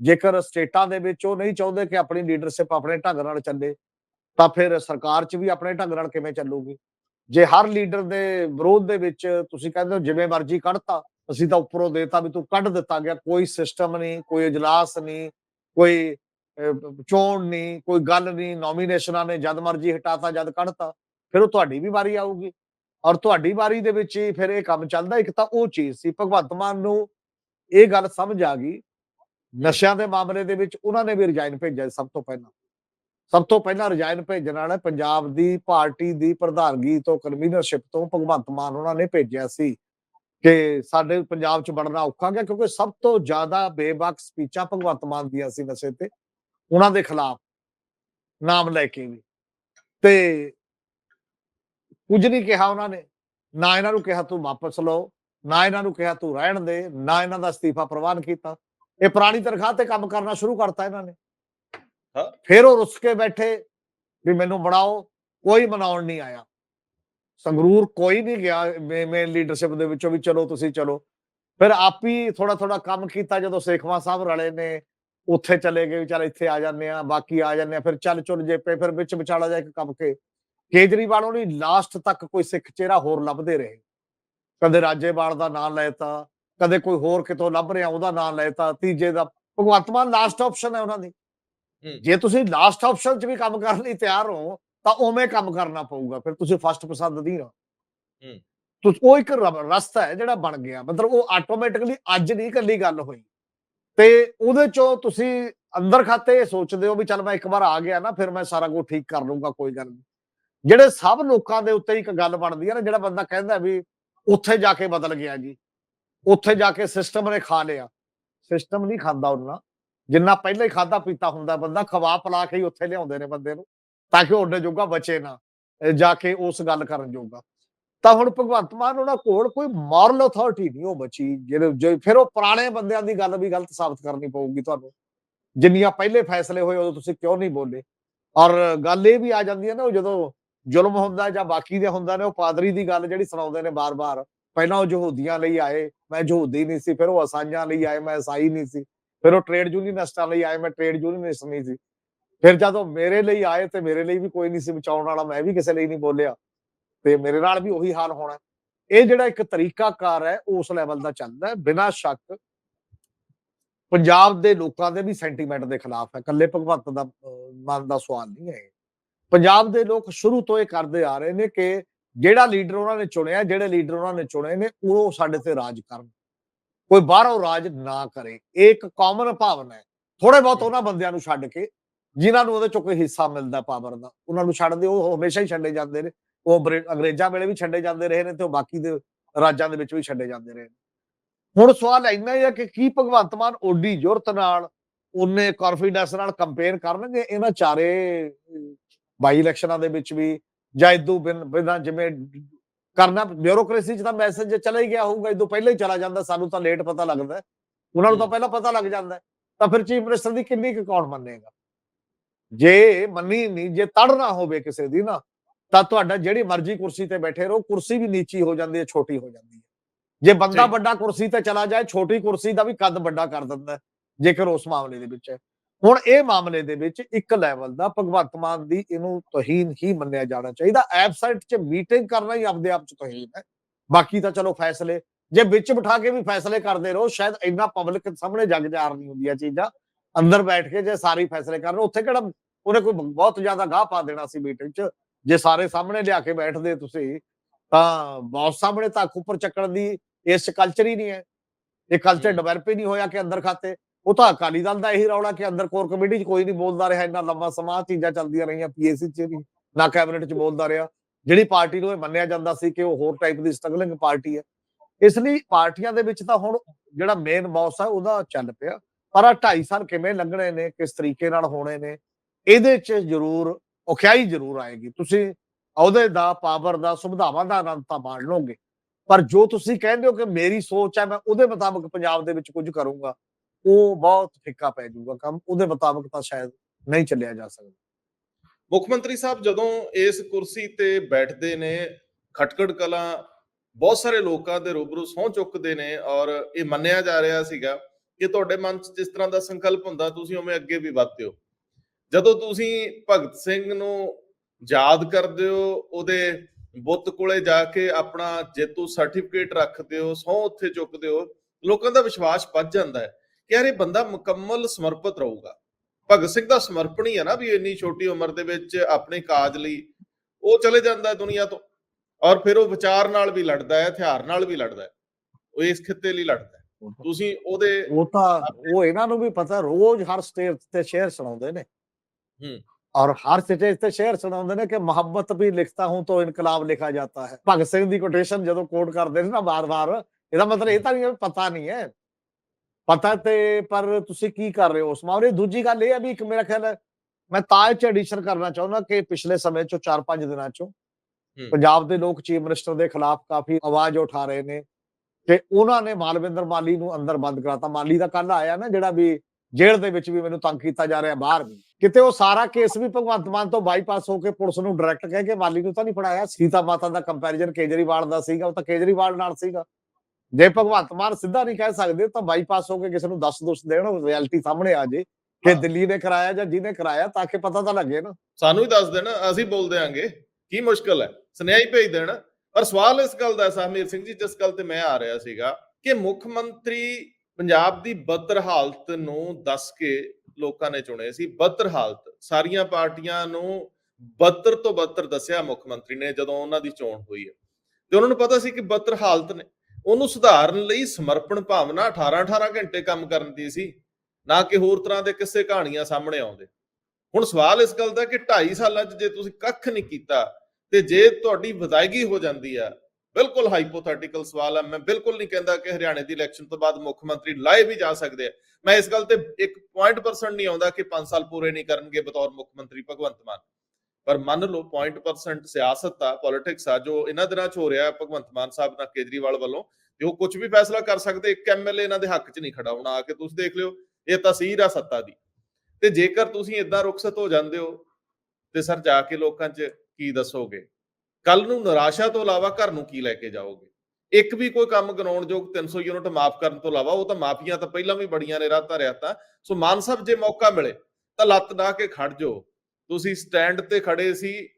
ਜੇਕਰ ਸਟੇਟਾਂ ਦੇ ਵਿੱਚ ਉਹ ਨਹੀਂ ਚਾਹੁੰਦੇ ਕਿ ਆਪਣੀ ਲੀਡਰਸ਼ਿਪ ਆਪਣੇ ਢੰਗ ਨਾਲ ਚੱਲੇ ਤਾਂ ਫਿਰ ਸਰਕਾਰ 'ਚ ਵੀ ਆਪਣੇ ਢੰਗ ਨਾਲ ਕਿਵੇਂ ਚੱਲੂਗੀ? ਜੇ ਹਰ ਲੀਡਰ ਦੇ ਵਿਰੋਧ ਦੇ ਵਿੱਚ ਤੁਸੀਂ ਕਹਿੰਦੇ ਹੋ ਜਿਵੇਂ ਮਰਜ਼ੀ ਕੱਢਤਾ, ਅਸੀਂ ਤਾਂ ਉੱਪਰੋਂ ਦੇਤਾ ਵੀ ਤੂੰ ਕੱਢ ਦਿੱਤਾ ਗਿਆ, ਕੋਈ ਸਿਸਟਮ ਨਹੀਂ, ਕੋਈ ਇਜਲਾਸ ਨਹੀਂ, ਕੋਈ ਚੋਣ ਨਹੀਂ, ਕੋਈ ਗੱਲ ਨਹੀਂ ਨੋਮੀਨੇਸ਼ਨਾਂ ਨੇ ਜਦ ਮਰਜ਼ੀ ਹਟਾਤਾ, ਜਦ ਕੱਢਤਾ, ਫਿਰ ਉਹ ਤੁਹਾਡੀ ਵੀ ਵਾਰੀ ਆਊਗੀ। ਔਰ ਤੁਹਾਡੀ ਵਾਰੀ ਦੇ ਵਿੱਚ ਹੀ ਫਿਰ ਇਹ ਕੰਮ ਚੱਲਦਾ, ਇੱਕ ਤਾਂ ਉਹ ਚੀਜ਼ ਸੀ, ਭਗਵੰਤ ਮਾਨ ਨੂੰ ਇਹ ਗੱਲ ਸਮਝ ਆ ਗਈ, ਨਸ਼ਿਆਂ ਦੇ ਮਾਮਲੇ ਦੇ ਵਿੱਚ ਉਹਨਾਂ ਨੇ ਵੀ ਰਿਜ਼ਾਈਨ ਭੇਜਿਆ ਸਭ ਤੋਂ ਪਹਿਲਾਂ। ਸਭ ਤੋਂ ਪਹਿਲਾਂ ਰਿਜ਼ਾਈਨ ਭੇਜਣ ਵਾਲਾ ਪੰਜਾਬ ਦੀ ਪਾਰਟੀ ਦੀ ਪ੍ਰਧਾਨਗੀ ਤੋਂ ਕਨਵੀਨਰਸ਼ਿਪ ਤੋਂ ਭਗਵੰਤ ਮਾਨ ਉਹਨਾਂ ਨੇ ਭੇਜਿਆ ਸੀ ਕਿ ਸਾਡੇ ਪੰਜਾਬ 'ਚ ਬਣਨਾ ਔਖਾ ਗਿਆ ਕਿਉਂਕਿ ਸਭ ਤੋਂ ਜ਼ਿਆਦਾ ਬੇਬਾਕ ਸਪੀਚਾਂ ਭਗਵੰਤ ਮਾਨ ਦੀਆਂ ਸੀ ਨਸ਼ੇ ਤੇ, ਉਹਨਾਂ ਦੇ ਖਿਲਾਫ ਨਾਮ ਲੈ ਕੇ ਵੀ। ਤੇ ਕੁਝ ਨਹੀਂ ਕਿਹਾ ਉਹਨਾਂ ਨੇ, ਨਾ ਇਹਨਾਂ ਨੂੰ ਕਿਹਾ ਤੂੰ ਵਾਪਸ ਲਓ, ਨਾ ਇਹਨਾਂ ਨੂੰ ਕਿਹਾ ਤੂੰ ਰਹਿਣ ਦੇ, ਨਾ ਇਹਨਾਂ ਦਾ ਅਸਤੀਫਾ ਪ੍ਰਵਾਨ ਕੀਤਾ। ਇਹ ਪੁਰਾਣੀ ਤਨਖਾਹ ਤੇ ਕੰਮ ਕਰਨਾ ਸ਼ੁਰੂ ਕਰਤਾ ਇਹਨਾਂ ਨੇ। ਫਿਰ ਉਹ ਰੁੱਸ ਕੇ ਬੈਠੇ ਵੀ ਮੈਨੂੰ ਬਣਾਓ, ਕੋਈ ਮਨਾਉਣ ਨਹੀਂ ਆਇਆ। ਸੰਗਰੂਰ ਕੋਈ ਨਹੀਂ ਗਿਆ ਮੇਨ ਲੀਡਰਸ਼ਿਪ ਦੇ ਵਿੱਚੋਂ ਵੀ ਚਲੋ ਤੁਸੀਂ ਚਲੋ। ਫਿਰ ਆਪ ਹੀ ਥੋੜਾ ਥੋੜਾ ਕੰਮ ਕੀਤਾ ਜਦੋਂ ਸੇਖਵਾ ਸਾਹਿਬ ਰਲੇ ਨੇ, ਉੱਥੇ ਚਲੇ ਗਏ ਵੀ ਚੱਲ ਇੱਥੇ ਆ ਜਾਂਦੇ ਆ ਬਾਕੀ ਆ ਜਾਂਦੇ ਆ ਫਿਰ ਚੱਲ ਚੁੱਲ ਜੇ ਪਏ, ਫਿਰ ਵਿੱਚ ਵਿਚਾਲਾ ਜਾ ਕੇ ਕੰਮ ਕੇ। ਕੇਜਰੀਵਾਲ ਉਹਨੀ ਲਾਸਟ ਤੱਕ ਕੋਈ ਸਿੱਖ ਚਿਹਰਾ ਹੋਰ ਲੱਭਦੇ ਰਹੇ। ਕਦੇ ਰਾਜੇਵਾਲ ਦਾ ਨਾਮ ਲੈਤਾ ਕਦੇ ਕੋਈ ਹੋਰ ਕਿਤੋਂ ਲੱਭ ਰਿਹਾ ਉਹਦਾ ਨਾਮ ਲੈਤਾ ਤੀਜੇ ਦਾ ਭਗਵੰਤ ਮਾਨ ਲਾਸਟ ਆਪਸ਼ਨ ਹੈ ਉਹਨਾਂ ਦੀ। ਜੇ ਤੁਸੀਂ ਲਾਸਟ ਆਪਸ਼ਨ 'ਚ ਵੀ ਕੰਮ ਕਰਨ ਲਈ ਤਿਆਰ ਹੋ ਤਾਂ ਉਵੇਂ ਕੰਮ ਕਰਨਾ ਪਊਗਾ ਫਿਰ ਤੁਸੀਂ ਫਸਟ ਪਸੰਦ ਰਹੋ। ਹੂੰ। ਤੁਸੀਂ ਉਹ ਇੱਕ ਰਸਤਾ ਹੈ ਜਿਹੜਾ ਬਣ ਗਿਆ ਮਤਲਬ ਉਹ ਆਟੋਮੈਟਿਕਲੀ ਅੱਜ ਨਹੀਂ ਇਕੱਲੀ ਗੱਲ ਹੋਈ। ਤੇ ਉਹਦੇ ਚੋਂ ਤੁਸੀਂ ਅੰਦਰ ਖਾਤੇ ਸੋਚਦੇ ਹੋ ਵੀ ਚੱਲ ਮੈਂ ਇੱਕ ਵਾਰ ਆ ਗਿਆ ਨਾ ਫਿਰ ਮੈਂ ਸਾਰਾ ਕੁਝ ਠੀਕ ਕਰ ਲੂੰਗਾ ਕੋਈ ਗੱਲ ਨਹੀਂ। ਜਿਹੜੇ ਸਭ ਲੋਕਾਂ ਦੇ ਉੱਤੇ ਇੱਕ ਗੱਲ ਬਣਦੀ ਹੈ ਨਾ ਜਿਹੜਾ ਬੰਦਾ ਕਹਿੰਦਾ ਵੀ ਉੱਥੇ ਜਾ ਕੇ ਬਦਲ ਗਿਆ ਜੀ ਉੱਥੇ ਜਾ ਕੇ ਸਿਸਟਮ ਨੇ ਖਾ ਲਿਆ। ਸਿਸਟਮ ਨਹੀਂ ਖਾਂਦਾ ਉਹਨਾਂ। ਜਿੰਨਾ ਪਹਿਲਾਂ ਹੀ ਖਾਦਾ ਪੀਤਾ ਹੁੰਦਾ ਬੰਦਾ, ਖਵਾ ਪਲਾ ਕੇ ਹੀ ਉੱਥੇ ਲਿਆਉਂਦੇ ਨੇ ਬੰਦੇ ਨੂੰ, ਤਾਂ ਕਿ ਉਹਦੇ ਜੋਗਾ ਬਚੇ ਨਾ ਜਾ ਕੇ ਉਸ ਗੱਲ ਕਰਨ ਜੋਗਾ। ਤਾਂ ਹੁਣ ਭਗਵੰਤ ਮਾਨ ਉਹਨਾਂ ਕੋਲ ਕੋਈ ਮੋਰਲ ਅਥਾਰਟੀ ਨਹੀਂ ਉਹ ਬਚੀ ਜਿਹੜੇ ਫਿਰ ਉਹ ਪੁਰਾਣੇ ਬੰਦਿਆਂ ਦੀ ਗੱਲ ਵੀ ਗਲਤ ਸਾਬਤ ਕਰਨੀ ਪਊਗੀ ਤੁਹਾਨੂੰ। ਜਿੰਨੀਆਂ ਪਹਿਲੇ ਫੈਸਲੇ ਹੋਏ ਉਦੋਂ ਤੁਸੀਂ ਕਿਉਂ ਨਹੀਂ ਬੋਲੇ? ਔਰ ਗੱਲ ਇਹ ਵੀ ਆ ਜਾਂਦੀ ਹੈ ਨਾ, ਉਹ ਜਦੋਂ ਜ਼ੁਲਮ ਹੁੰਦਾ ਜਾਂ ਬਾਕੀ ਦੇ ਹੁੰਦਾ ਨੇ, ਉਹ ਪਾਦਰੀ ਦੀ ਗੱਲ ਜਿਹੜੀ ਸੁਣਾਉਂਦੇ ਨੇ ਬਾਰ-ਬਾਰ, ਪਹਿਲਾਂ ਉਹ ਯਹੂਦੀਆਂ ਲਈ ਆਏ, ਮੈਂ ਯਹੂਦੀ ਨਹੀਂ ਸੀ, ਫਿਰ ਉਹ ਅਸਾਈਆਂ ਲਈ ਆਏ, ਮੈਂ ਈਸਾਈ ਨਹੀਂ ਸੀ। ਫਿਰ ਉਹ ਟ੍ਰੇਡ ਯੂਨੀਅਨਿਸਟਾਂ ਲਈ ਆਏ, ਮੈਂ ਟ੍ਰੇਡ ਯੂਨੀਅਨਿਸਟ ਨਹੀਂ ਸੀ। ਫਿਰ ਜਦੋਂ ਮੇਰੇ ਲਈ ਆਏ ਤੇ ਮੇਰੇ ਲਈ ਵੀ ਕੋਈ ਨਹੀਂ ਸੀ ਬਚਾਉਣ ਵਾਲਾ, ਮੈਂ ਵੀ ਕਿਸੇ ਲਈ ਨਹੀਂ ਬੋਲਿਆ। ਤੇ ਮੇਰੇ ਨਾਲ ਵੀ ਉਹੀ ਹਾਲ ਹੋਣਾ। ਇਹ ਜਿਹੜਾ ਇੱਕ ਤਰੀਕਾਕਾਰ ਹੈ, ਉਸ ਲੈਵਲ ਦਾ ਚੱਲਦਾ ਹੈ। ਬਿਨਾਂ ਸ਼ੱਕ ਪੰਜਾਬ ਦੇ ਲੋਕਾਂ ਦੇ ਵੀ ਸੈਂਟੀਮੈਂਟ ਦੇ ਖਿਲਾਫ ਹੈ। ਕੱਲੇ ਭਗਵੰਤ ਦਾ, ਮਨ ਦਾ ਸਵਾਲ ਨਹੀਂ ਹੈ ਪੰਜਾਬ ਦੇ ਲੋਕ ਸ਼ੁਰੂ ਤੋਂ ਇਹ ਕਰਦੇ ਆ ਰਹੇ ਨੇ ਕਿ ਜਿਹੜਾ ਲੀਡਰ ਉਹਨਾਂ ਨੇ ਚੁਣਿਆ, ਜਿਹੜੇ ਲੀਡਰ ਉਹਨਾਂ ਨੇ ਚੁਣੇ ਨੇ, ਉਹ ਸਾਡੇ ਤੇ ਰਾਜ ਕਰਨ। ਕੋਈ ਬਾਹਰੋਂ ਰਾਜ ਨਾ ਕਰੇ। ਇਹ ਇੱਕ ਕਾਮਨ ਭਾਵਨਾ ਹੈ। ਥੋੜੇ ਬਹੁਤ ਉਹਨਾਂ ਬੰਦਿਆਂ ਨੂੰ ਛੱਡ ਕੇ ਜਿਨ੍ਹਾਂ ਨੂੰ ਉਹਦੇ ਚੋਂ ਕੋਈ ਹਿੱਸਾ ਮਿਲਦਾ ਪਾਵਰ ਦਾ ਉਹਨਾਂ ਨੂੰ ਛੱਡ ਦਿਓ ਉਹ ਹਮੇਸ਼ਾ ਹੀ ਛੱਡੇ ਜਾਂਦੇ ਨੇ। ਉਹ ਅੰਗਰੇਜ਼ਾਂ ਵੇਲੇ ਵੀ ਛੱਡੇ ਜਾਂਦੇ ਰਹੇ ਨੇ ਤੇ ਉਹ ਬਾਕੀ ਦੇ ਰਾਜਾਂ ਦੇ ਵਿੱਚ ਵੀ ਛੱਡੇ ਜਾਂਦੇ ਰਹੇ ਹੁਣ ਸਵਾਲ ਇੰਨਾ ਹੀ ਹੈ ਕਿ ਕੀ ਭਗਵੰਤ ਮਾਨ ਓਡੀ ਜ਼ੁਰਤ ਨਾਲ ਉਹਨੇ ਕੌਨਫੀਡੈਂਸ ਨਾਲ ਕੰਪੇਅਰ ਕਰਨਗੇ? ਇਹਨਾਂ ਚਾਰੇ ਬਾਈ ਇਲੈਕਸ਼ਨਾਂ ਦੇ ਵਿੱਚ ਵੀ ਜਾਂ ਇਦੋਂ ਬਿਨ ਬਿਨਾਂ ਜਿਵੇਂ ਕਰਨਾ ਬਿਊਰੋਕ੍ਰੇਸੀ ਚ ਤਾਂ ਮੈਸੇਜ ਚਲਾ ਹੀ ਗਿਆ ਹੋਊਗਾ ਇਦੋਂ ਪਹਿਲਾਂ ਹੀ ਚਲਾ ਜਾਂਦਾ ਸਾਨੂੰ ਤਾਂ ਲੇਟ ਪਤਾ ਲੱਗਦਾ। ਉਹਨਾਂ ਨੂੰ ਤਾਂ। ਪਹਿਲਾਂ ਪਤਾ ਲੱਗ ਜਾਂਦਾ। ਤਾਂ ਫਿਰ ਚੀਫ ਮਿਨਿਸਟਰ ਦੀ ਕਿੰਨੀ ਕੁ ਕੌਣ ਮੰਨੇਗਾ ਜੇ ਮੰਨੀ ਨਹੀਂ ਜੇ ਤੜ ਨਾ ਹੋਵੇ ਕਿਸੇ ਦੀ ਨਾ ਤਾਂ ਤੁਹਾਡਾ ਜਿਹੜੀ ਮਰਜ਼ੀ ਕੁਰਸੀ ਤੇ ਬੈਠੇ ਰਹੋ ਕੁਰਸੀ ਵੀ ਨੀਚੀ ਹੋ ਜਾਂਦੀ ਹੈ ਛੋਟੀ ਹੋ ਜਾਂਦੀ ਹੈ ਜੇ ਬੰਦਾ। ਵੱਡਾ ਕੁਰਸੀ ਤੇ ਚਲਾ ਜਾਏ ਛੋਟੀ ਕੁਰਸੀ ਦਾ ਵੀ ਕੱਦ ਵੱਡਾ ਕਰ ਦਿੰਦਾ ਜੇਕਰ ਉਸ ਮਾਮਲੇ ਦੇ ਵਿੱਚ ਹੈ ਹੁਣ ਇਹ ਮਾਮਲੇ ਦੇ ਵਿੱਚ ਇੱਕ ਲੈਵਲ ਦਾ ਭਗਵੰਤ ਮਾਨ ਦੀ ਇਹਨੂੰ ਤੋਹੀਨ ਹੀ ਮੰਨਿਆ ਜਾਣਾ ਚਾਹੀਦਾ। ਐਬਸੈਂਟ 'ਚ ਮੀਟਿੰਗ ਕਰਨਾ ਹੀ ਆਪਦੇ ਆਪ 'ਚ ਤੋਹੀਨ ਹੈ। ਬਾਕੀ ਤਾਂ ਚਲੋ ਫੈਸਲੇ ਜੇ ਵਿੱਚ ਬਿਠਾ ਕੇ ਵੀ ਫੈਸਲੇ ਕਰਦੇ ਰਹੋ ਸ਼ਾਇਦ ਇੰਨਾ ਪਬਲਿਕ ਸਾਹਮਣੇ ਜਗ ਜਾਰ ਨਹੀਂ ਹੁੰਦੀਆਂ ਚੀਜ਼ਾਂ। ਅੰਦਰ ਬੈਠ ਕੇ ਜੇ ਸਾਰੇ ਫੈਸਲੇ ਕਰਨ ਉੱਥੇ ਕਿਹੜਾ ਉਹਨੇ ਕੋਈ ਬਹੁਤ ਜ਼ਿਆਦਾ ਗਾਹ ਪਾ ਦੇਣਾ ਸੀ ਮੀਟਿੰਗ 'ਚ। ਜੇ ਸਾਰੇ ਸਾਹਮਣੇ ਲਿਆ ਕੇ ਬੈਠਦੇ ਤੁਸੀਂ ਤਾਂ ਬੌਸ ਸਾਹਮਣੇ ਤੱਕ ਉੱਪਰ ਚੱਕਣ ਦੀ ਇਸ ਕਲਚਰ ਹੀ ਨਹੀਂ ਹੈ। ਇਹ ਕਲਚਰ। ਡਿਵੈਲਪ ਹੀ ਨਹੀਂ ਹੋਇਆ ਕਿ ਅੰਦਰ ਖਾਤੇ। ਉਹ ਤਾਂ ਅਕਾਲੀ ਦਲ ਦਾ ਇਹੀ ਰੌਲਾ ਕਿ ਅੰਦਰ ਕੋਰ ਕਮੇਟੀ 'ਚ ਕੋਈ ਨਹੀਂ ਬੋਲਦਾ ਰਿਹਾ, ਇੰਨਾ ਲੰਮਾ ਸਮਾਂ ਚੀਜ਼ਾਂ ਚੱਲਦੀਆਂ ਰਹੀਆਂ ਪੀਏਸੀ 'ਚ ਵੀ, ਨਾ ਕੈਬਨਿਟ 'ਚ ਬੋਲਦਾ ਰਿਹਾ। ਜਿਹੜੀ ਪਾਰਟੀ ਨੂੰ ਇਹ ਮੰਨਿਆ ਜਾਂਦਾ ਸੀ ਕਿ ਉਹ ਹੋਰ ਟਾਈਪ ਦੀ ਸਟਰਗਲਿੰਗ ਪਾਰਟੀ ਹੈ। ਇਸ ਲਈ ਪਾਰਟੀਆਂ ਦੇ ਵਿੱਚ ਤਾਂ ਹੁਣ ਜਿਹੜਾ ਮੇਨ ਬੌਸ ਹੈ ਉਹਦਾ ਚੱਲ ਪਿਆ। ਪਰ ਆ 2.5 ਸਾਲ ਕਿਵੇਂ ਲੰਘਣੇ ਨੇ, ਕਿਸ ਤਰੀਕੇ ਨਾਲ ਹੋਣੇ ਨੇ, ਇਹਦੇ 'ਚ ਜ਼ਰੂਰ ਔਖਿਆਈ ਜ਼ਰੂਰ ਆਏਗੀ। ਤੁਸੀਂ ਅਹੁਦੇ ਦਾ ਪਾਵਰ ਦਾ, ਸੁਵਿਧਾਵਾਂ ਦਾ ਆਨੰਦ ਤਾਂ ਮਾਣ ਲਓਗੇ। ਪਰ ਜੋ ਤੁਸੀਂ ਕਹਿੰਦੇ ਹੋ ਕਿ ਮੇਰੀ ਸੋਚ ਹੈ, ਮੈਂ ਉਹਦੇ ਮੁਤਾਬਕ ਪੰਜਾਬ ਦੇ ਵਿੱਚ ਕੁਝ ਕਰੂੰਗਾ ਉਹ ਬਹੁਤ ਫਿੱਕਾ ਪੈ ਜਾਊਗਾ ਕੰਮ, ਉਹਦੇ ਮੁਤਾਬਕ ਤਾਂ ਸ਼ਾਇਦ ਨਹੀਂ ਚੱਲਿਆ ਜਾ ਸਕਦਾ। ਮੁੱਖ ਮੰਤਰੀ ਸਾਹਿਬ, ਜਦੋਂ ਇਸ ਕੁਰਸੀ ਤੇ ਬੈਠਦੇ ਨੇ, ਖਟਕੜ ਕਲਾਂ ਬਹੁਤ ਸਾਰੇ ਲੋਕਾਂ ਦੇ ਰੂਬਰੂ ਸਹੁੰ ਚੁੱਕਦੇ ਨੇ ਔਰ ਇਹ ਮੰਨਿਆ ਜਾ ਰਿਹਾ ਸੀਗਾ ਕਿ ਤੁਹਾਡੇ ਮਨ 'ਚ ਜਿਸ ਤਰ੍ਹਾਂ ਦਾ ਸੰਕਲਪ ਹੁੰਦਾ, ਤੁਸੀਂ ਉਵੇਂ ਅੱਗੇ ਵੀ ਵਧਦੇ ਹੋ। ਜਦੋਂ ਤੁਸੀਂ ਭਗਤ ਸਿੰਘ ਨੂੰ ਯਾਦ ਕਰਦੇ ਹੋ, ਉਹਦੇ ਬੁੱਤ ਕੋਲੇ ਜਾ ਕੇ ਆਪਣਾ ਜੇਤੂ ਸਰਟੀਫਿਕੇਟ ਰੱਖਦੇ ਹੋ, ਸਹੁੰ ਉੱਥੇ ਚੁੱਕਦੇ ਹੋ, ਲੋਕਾਂ ਦਾ ਵਿਸ਼ਵਾਸ ਵੱਧ ਜਾਂਦਾ ਹੈ। ਕਿ ਯਾਰ ਇਹ ਬੰਦਾ ਮੁਕੰਮਲ ਸਮਰਪਿਤ ਰਹੂਗਾ। ਭਗਤ ਸਿੰਘ ਦਾ ਸਮਰਪਣ ਹੀ ਹੈ ਨਾ ਵੀ ਇੰਨੀ ਛੋਟੀ ਉਮਰ ਦੇ ਵਿੱਚ ਆਪਣੇ ਕਾਜ ਲਈ ਉਹ ਚਲੇ ਜਾਂਦਾ ਹੈ ਦੁਨੀਆ ਤੋਂ। ਔਰ ਫਿਰ ਉਹ ਵਿਚਾਰ ਨਾਲ ਵੀ ਲੜਦਾ ਹੈ ਹਥਿਆਰ ਨਾਲ ਵੀ ਲੜਦਾ ਹੈ। ਉਹ ਇਸ ਖਿੱਤੇ ਲਈ ਲੜਦਾ ਹੈ। ਤੁਸੀਂ ਉਹਦੇ ਉਹ ਤਾਂ ਉਹ ਇਹਨਾਂ ਨੂੰ ਵੀ ਪਤਾ ਰੋਜ਼ ਹਰ ਸਟੇਜ ਤੇ ਸ਼ੇਰ ਸੁਣਾਉਂਦੇ ਨੇ। ਹੂੰ। ਔਰ ਹਰ ਸਟੇਜ ਤੇ ਸ਼ੇਰ ਸੁਣਾਉਂਦੇ ਨੇ ਕਿ ਮੁਹੱਬਤ ਵੀ ਲਿਖਤਾ ਹੂੰ ਤਾਂ ਇਨਕਲਾਬ ਲਿਖਾ ਜਾਤਾ ਹੈ। ਭਗਤ ਸਿੰਘ ਦੀ ਕੋਟੇਸ਼ਨ ਜਦੋਂ ਕੋਟ ਕਰਦੇ ਨੇ ਨਾ ਬਾਰ-ਬਾਰ ਇਹਦਾ ਮਤਲਬ ਇਹ ਤਾਂ ਨਹੀਂ ਪਤਾ ਨਹੀਂ ਹੈ। ਪਤਾ ਤੇ ਪਰ ਤੁਸੀਂ ਕੀ ਕਰ ਰਹੇ ਹੋ ਉਸ ਮਾਮਲੇ ਦੂਜੀ ਗੱਲ ਇਹ ਹੈ ਵੀ ਇੱਕ ਮੇਰਾ ਖਿਆਲ ਹੈ ਮੈਂ ਤਾਂ ਇਹ ਚ ਐਡੀਸ਼ਨ ਕਰਨਾ ਚਾਹੁੰਦਾ ਕਿ ਪਿਛਲੇ ਸਮੇਂ ਚੋਂ 4-5 ਦਿਨਾਂ ਚੋਂ। ਪੰਜਾਬ ਦੇ ਲੋਕ ਚੀਫ ਮਿਨਿਸਟਰ ਦੇ ਖਿਲਾਫ ਕਾਫੀ ਆਵਾਜ਼ ਉਠਾ ਰਹੇ ਨੇ ਤੇ ਉਹਨਾਂ ਨੇ ਮਾਲਵਿੰਦਰ ਮਾਲੀ ਨੂੰ ਅੰਦਰ ਬੰਦ ਕਰਾਤਾ। ਮਾਲੀ ਦਾ ਕੱਲ ਆਇਆ ਨਾ ਜਿਹੜਾ ਵੀ ਜੇਲ੍ਹ ਦੇ ਵਿੱਚ ਵੀ ਮੈਨੂੰ ਤੰਗ ਕੀਤਾ ਜਾ ਰਿਹਾ ਬਾਹਰ ਵੀ। ਕਿਤੇ ਉਹ ਸਾਰਾ ਕੇਸ ਵੀ ਭਗਵੰਤ ਮਾਨ ਤੋਂ ਬਾਈਪਾਸ ਹੋ ਕੇ ਪੁਲਿਸ ਨੂੰ ਡਾਇਰੈਕਟ ਕਹਿ ਕੇ ਮਾਲੀ ਨੂੰ ਤਾਂ ਨਹੀਂ ਫੜਾਇਆ? ਸੀਤਾ ਮਾਤਾ ਦਾ ਕੰਪੈਰੀਜ਼ਨ ਕੇਜਰੀਵਾਲ ਦਾ ਸੀਗਾ ਉਹ ਤਾਂ ਕੇਜਰੀਵਾਲ ਨਾਲ ਸੀਗਾ। ਜੇ ਭਗਵੰਤ ਮਾਨ ਸਿੱਧਾ ਨਹੀਂ ਕਹਿ ਸਕਦੇ ਤਾਂ ਬਾਈਪਾਸ ਹੋ ਕੇ ਕਿਸੇ ਨੂੰ ਦੱਸ ਦੁੱਸ ਦੇਣ ਰਿਐਲਿਟੀ ਸਾਹਮਣੇ ਆ ਜੇ ਕਿ। ਦਿੱਲੀ ਨੇ ਕਰਾਇਆ ਜਾਂ ਜਿਹਨੇ ਕਰਾਇਆ ਤਾਂ ਕਿ ਪਤਾ ਤਾਂ ਲੱਗੇ ਨਾ। ਸਾਨੂੰ ਹੀ ਦੱਸ ਦੇਣ ਅਸੀਂ ਬੋਲ ਦਿਆਂਗੇ ਕੀ ਮੁਸ਼ਕਲ ਹੈ? ਸੁਨੇਹਾ ਹੀ ਭੇਜ ਦੇਣ। ਪਰ ਸਵਾਲ ਇਸ ਗੱਲ ਦਾ ਹੈ ਸਾਹਿਬਮੀਰ ਸਿੰਘ ਜੀ ਜਿਸ ਗੱਲ ਤੇ ਮੈਂ ਆ ਰਿਹਾ ਸੀਗਾ ਕਿ ਮੁੱਖ ਮੰਤਰੀ ਪੰਜਾਬ ਦੀ ਬਦਤਰ ਹਾਲਤ ਨੂੰ ਦੱਸ ਕੇ ਲੋਕਾਂ ਨੇ ਚੁਣੇ ਸੀ। ਬਦਤਰ ਹਾਲਤ ਸਾਰੀਆਂ ਪਾਰਟੀਆਂ ਨੂੰ ਬਦਤਰ ਤੋਂ ਬਦਤਰ ਦੱਸਿਆ ਮੁੱਖ ਮੰਤਰੀ ਨੇ ਜਦੋਂ ਉਹਨਾਂ ਦੀ ਚੋਣ ਹੋਈ ਹੈ। ਤੇ ਉਹਨਾਂ ਨੂੰ ਪਤਾ ਸੀ ਕਿ ਬਦਤਰ ਹਾਲਤ ਨੇ। ਉਹਨੂੰ ਸੁਧਾਰਨ ਲਈ ਸਮਰਪਣ ਭਾਵਨਾ 18 18 ਘੰਟੇ ਕੰਮ ਕਰਨ ਦੀ ਸੀ, ਨਾ ਕਿ ਹੋਰ ਤਰ੍ਹਾਂ ਦੇ ਕਿਸੇ ਕਹਾਣੀਆਂ ਸਾਹਮਣੇ ਆਉਂਦੇ। ਹੁਣ ਸਵਾਲ ਇਸ ਗੱਲ ਦਾ ਕਿ 2.5 ਸਾਲਾਂ 'ਚ ਜੇ ਤੁਸੀਂ ਕੱਖ ਨਹੀਂ ਕੀਤਾ ਤੇ ਜੇ ਤੁਹਾਡੀ ਵਿਦਾਇਗੀ ਹੋ ਜਾਂਦੀ ਆ, ਬਿਲਕੁਲ ਹਾਈਪੋਥੈਟੀਕਲ ਸਵਾਲ ਆ, ਮੈਂ ਬਿਲਕੁਲ ਨਹੀਂ ਕਹਿੰਦਾ ਕਿ ਹਰਿਆਣੇ ਦੀ ਇਲੈਕਸ਼ਨ ਤੋਂ ਬਾਅਦ ਮੁੱਖ ਮੰਤਰੀ ਲਾਏ ਵੀ ਜਾ ਸਕਦੇ ਆ। ਮੈਂ ਇਸ ਗੱਲ ਤੇ ਇੱਕ ਪੁਆਇੰਟ ਪਰਸੈਂਟ ਨਹੀਂ ਆਉਂਦਾ ਕਿ 5 ਸਾਲ ਪੂਰੇ ਨਹੀਂ ਕਰਨਗੇ ਬਤੌਰ ਮੁੱਖ ਮੰਤਰੀ ਭਗਵੰਤ ਮਾਨ। ਪਰ ਮੰਨ ਲਓ ਪੁਆਇੰਟ ਪਰਸੈਂਟ ਸਿਆਸਤ ਆ ਪੋਲਿਟਿਕਸ ਆ, ਜੋ ਇਹਨਾਂ ਦਿਨਾਂ 'ਚ ਹੋ ਰਿਹਾ ਭਗਵੰਤ ਮਾਨ ਸਾਹਿਬ ਨਾਲ ਕੇਜਰੀਵਾਲ ਵੱਲੋਂ, ਤੇ ਉਹ ਕੁਝ ਵੀ ਫੈਸਲਾ ਕਰ ਸਕਦੇ, ਇੱਕ ਐਮਐਲਏ ਇਹਨਾਂ ਦੇ ਹੱਕ 'ਚ ਨਹੀਂ ਖੜਾ, ਹੋਣਾ ਆ ਕੇ ਤੁਸੀਂ ਦੇਖ ਲਿਓ, ਇਹ ਤਸਵੀਰ ਆ ਸੱਤਾ ਦੀ। ਤੇ ਜੇਕਰ ਤੁਸੀਂ ਇਦਾਂ ਰੁਖਸਤ ਹੋ ਜਾਂਦੇ ਹੋ, ਤੇ ਸਰ ਜਾ ਕੇ ਲੋਕਾਂ 'ਚ ਕੀ ਦੱਸੋਗੇ? ਕੱਲ ਨੂੰ ਨਿਰਾਸ਼ਾ ਤੋਂ ਇਲਾਵਾ ਘਰ ਨੂੰ ਕੀ ਲੈ ਕੇ ਜਾਓਗੇ? ਇੱਕ ਵੀ ਕੋਈ ਕੰਮ ਕਰਾਉਣ ਗਨਾਉਣਯੋਗ 300 ਯੂਨਿਟ ਮਾਫ ਕਰਨ ਤੋਂ ਇਲਾਵਾ, ਉਹ ਤਾਂ ਮਾਫੀਆਂ ਤਾਂ ਪਹਿਲਾਂ ਵੀ ਬੜੀਆਂ ਨੇ ਰਾਤਾਂ ਧਰਿਆ ਸੋ ਮਾਨ ਸਾਹਿਬ ਜੇ ਮੌਕਾ ਮਿਲੇ, ਤਾਂ ਲੱਤ ਡਾ ਕੇ ਖੜ ਜਾਓ। ਤੁਸੀਂ ਸਟੈਂਡ ਤੇ ਖੜੇ ਸੀ,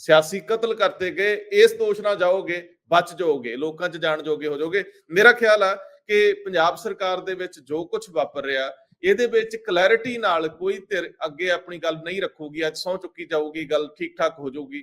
ਸਿਆਸੀ ਕਤਲ ਕਰਤੇ ਗਏ, ਇਸ ਦੋਸ਼ ਨਾਲ ਜਾਓਗੇ, ਬਚ ਜਾਓਗੇ, ਲੋਕਾਂ 'ਚ ਜਾਣ ਜੋਗੇ ਹੋ ਜਾਓਗੇ। ਮੇਰਾ ਖਿਆਲ ਆ ਕਿ ਪੰਜਾਬ ਸਰਕਾਰ ਦੇ ਵਿੱਚ ਜੋ ਕੁਝ ਵਾਪਰ ਰਿਹਾ, ਇਹਦੇ ਵਿੱਚ ਕਲੈਰਿਟੀ ਨਾਲ ਕੋਈ ਧਿਰ ਅੱਗੇ ਆਪਣੀ ਗੱਲ ਨਹੀਂ ਰੱਖੂਗੀ, ਅੱਜ ਸਹੁੰ ਚੁੱਕੀ ਜਾਊਗੀ, ਗੱਲ ਠੀਕ ਠਾਕ ਹੋ ਜਾਊਗੀ।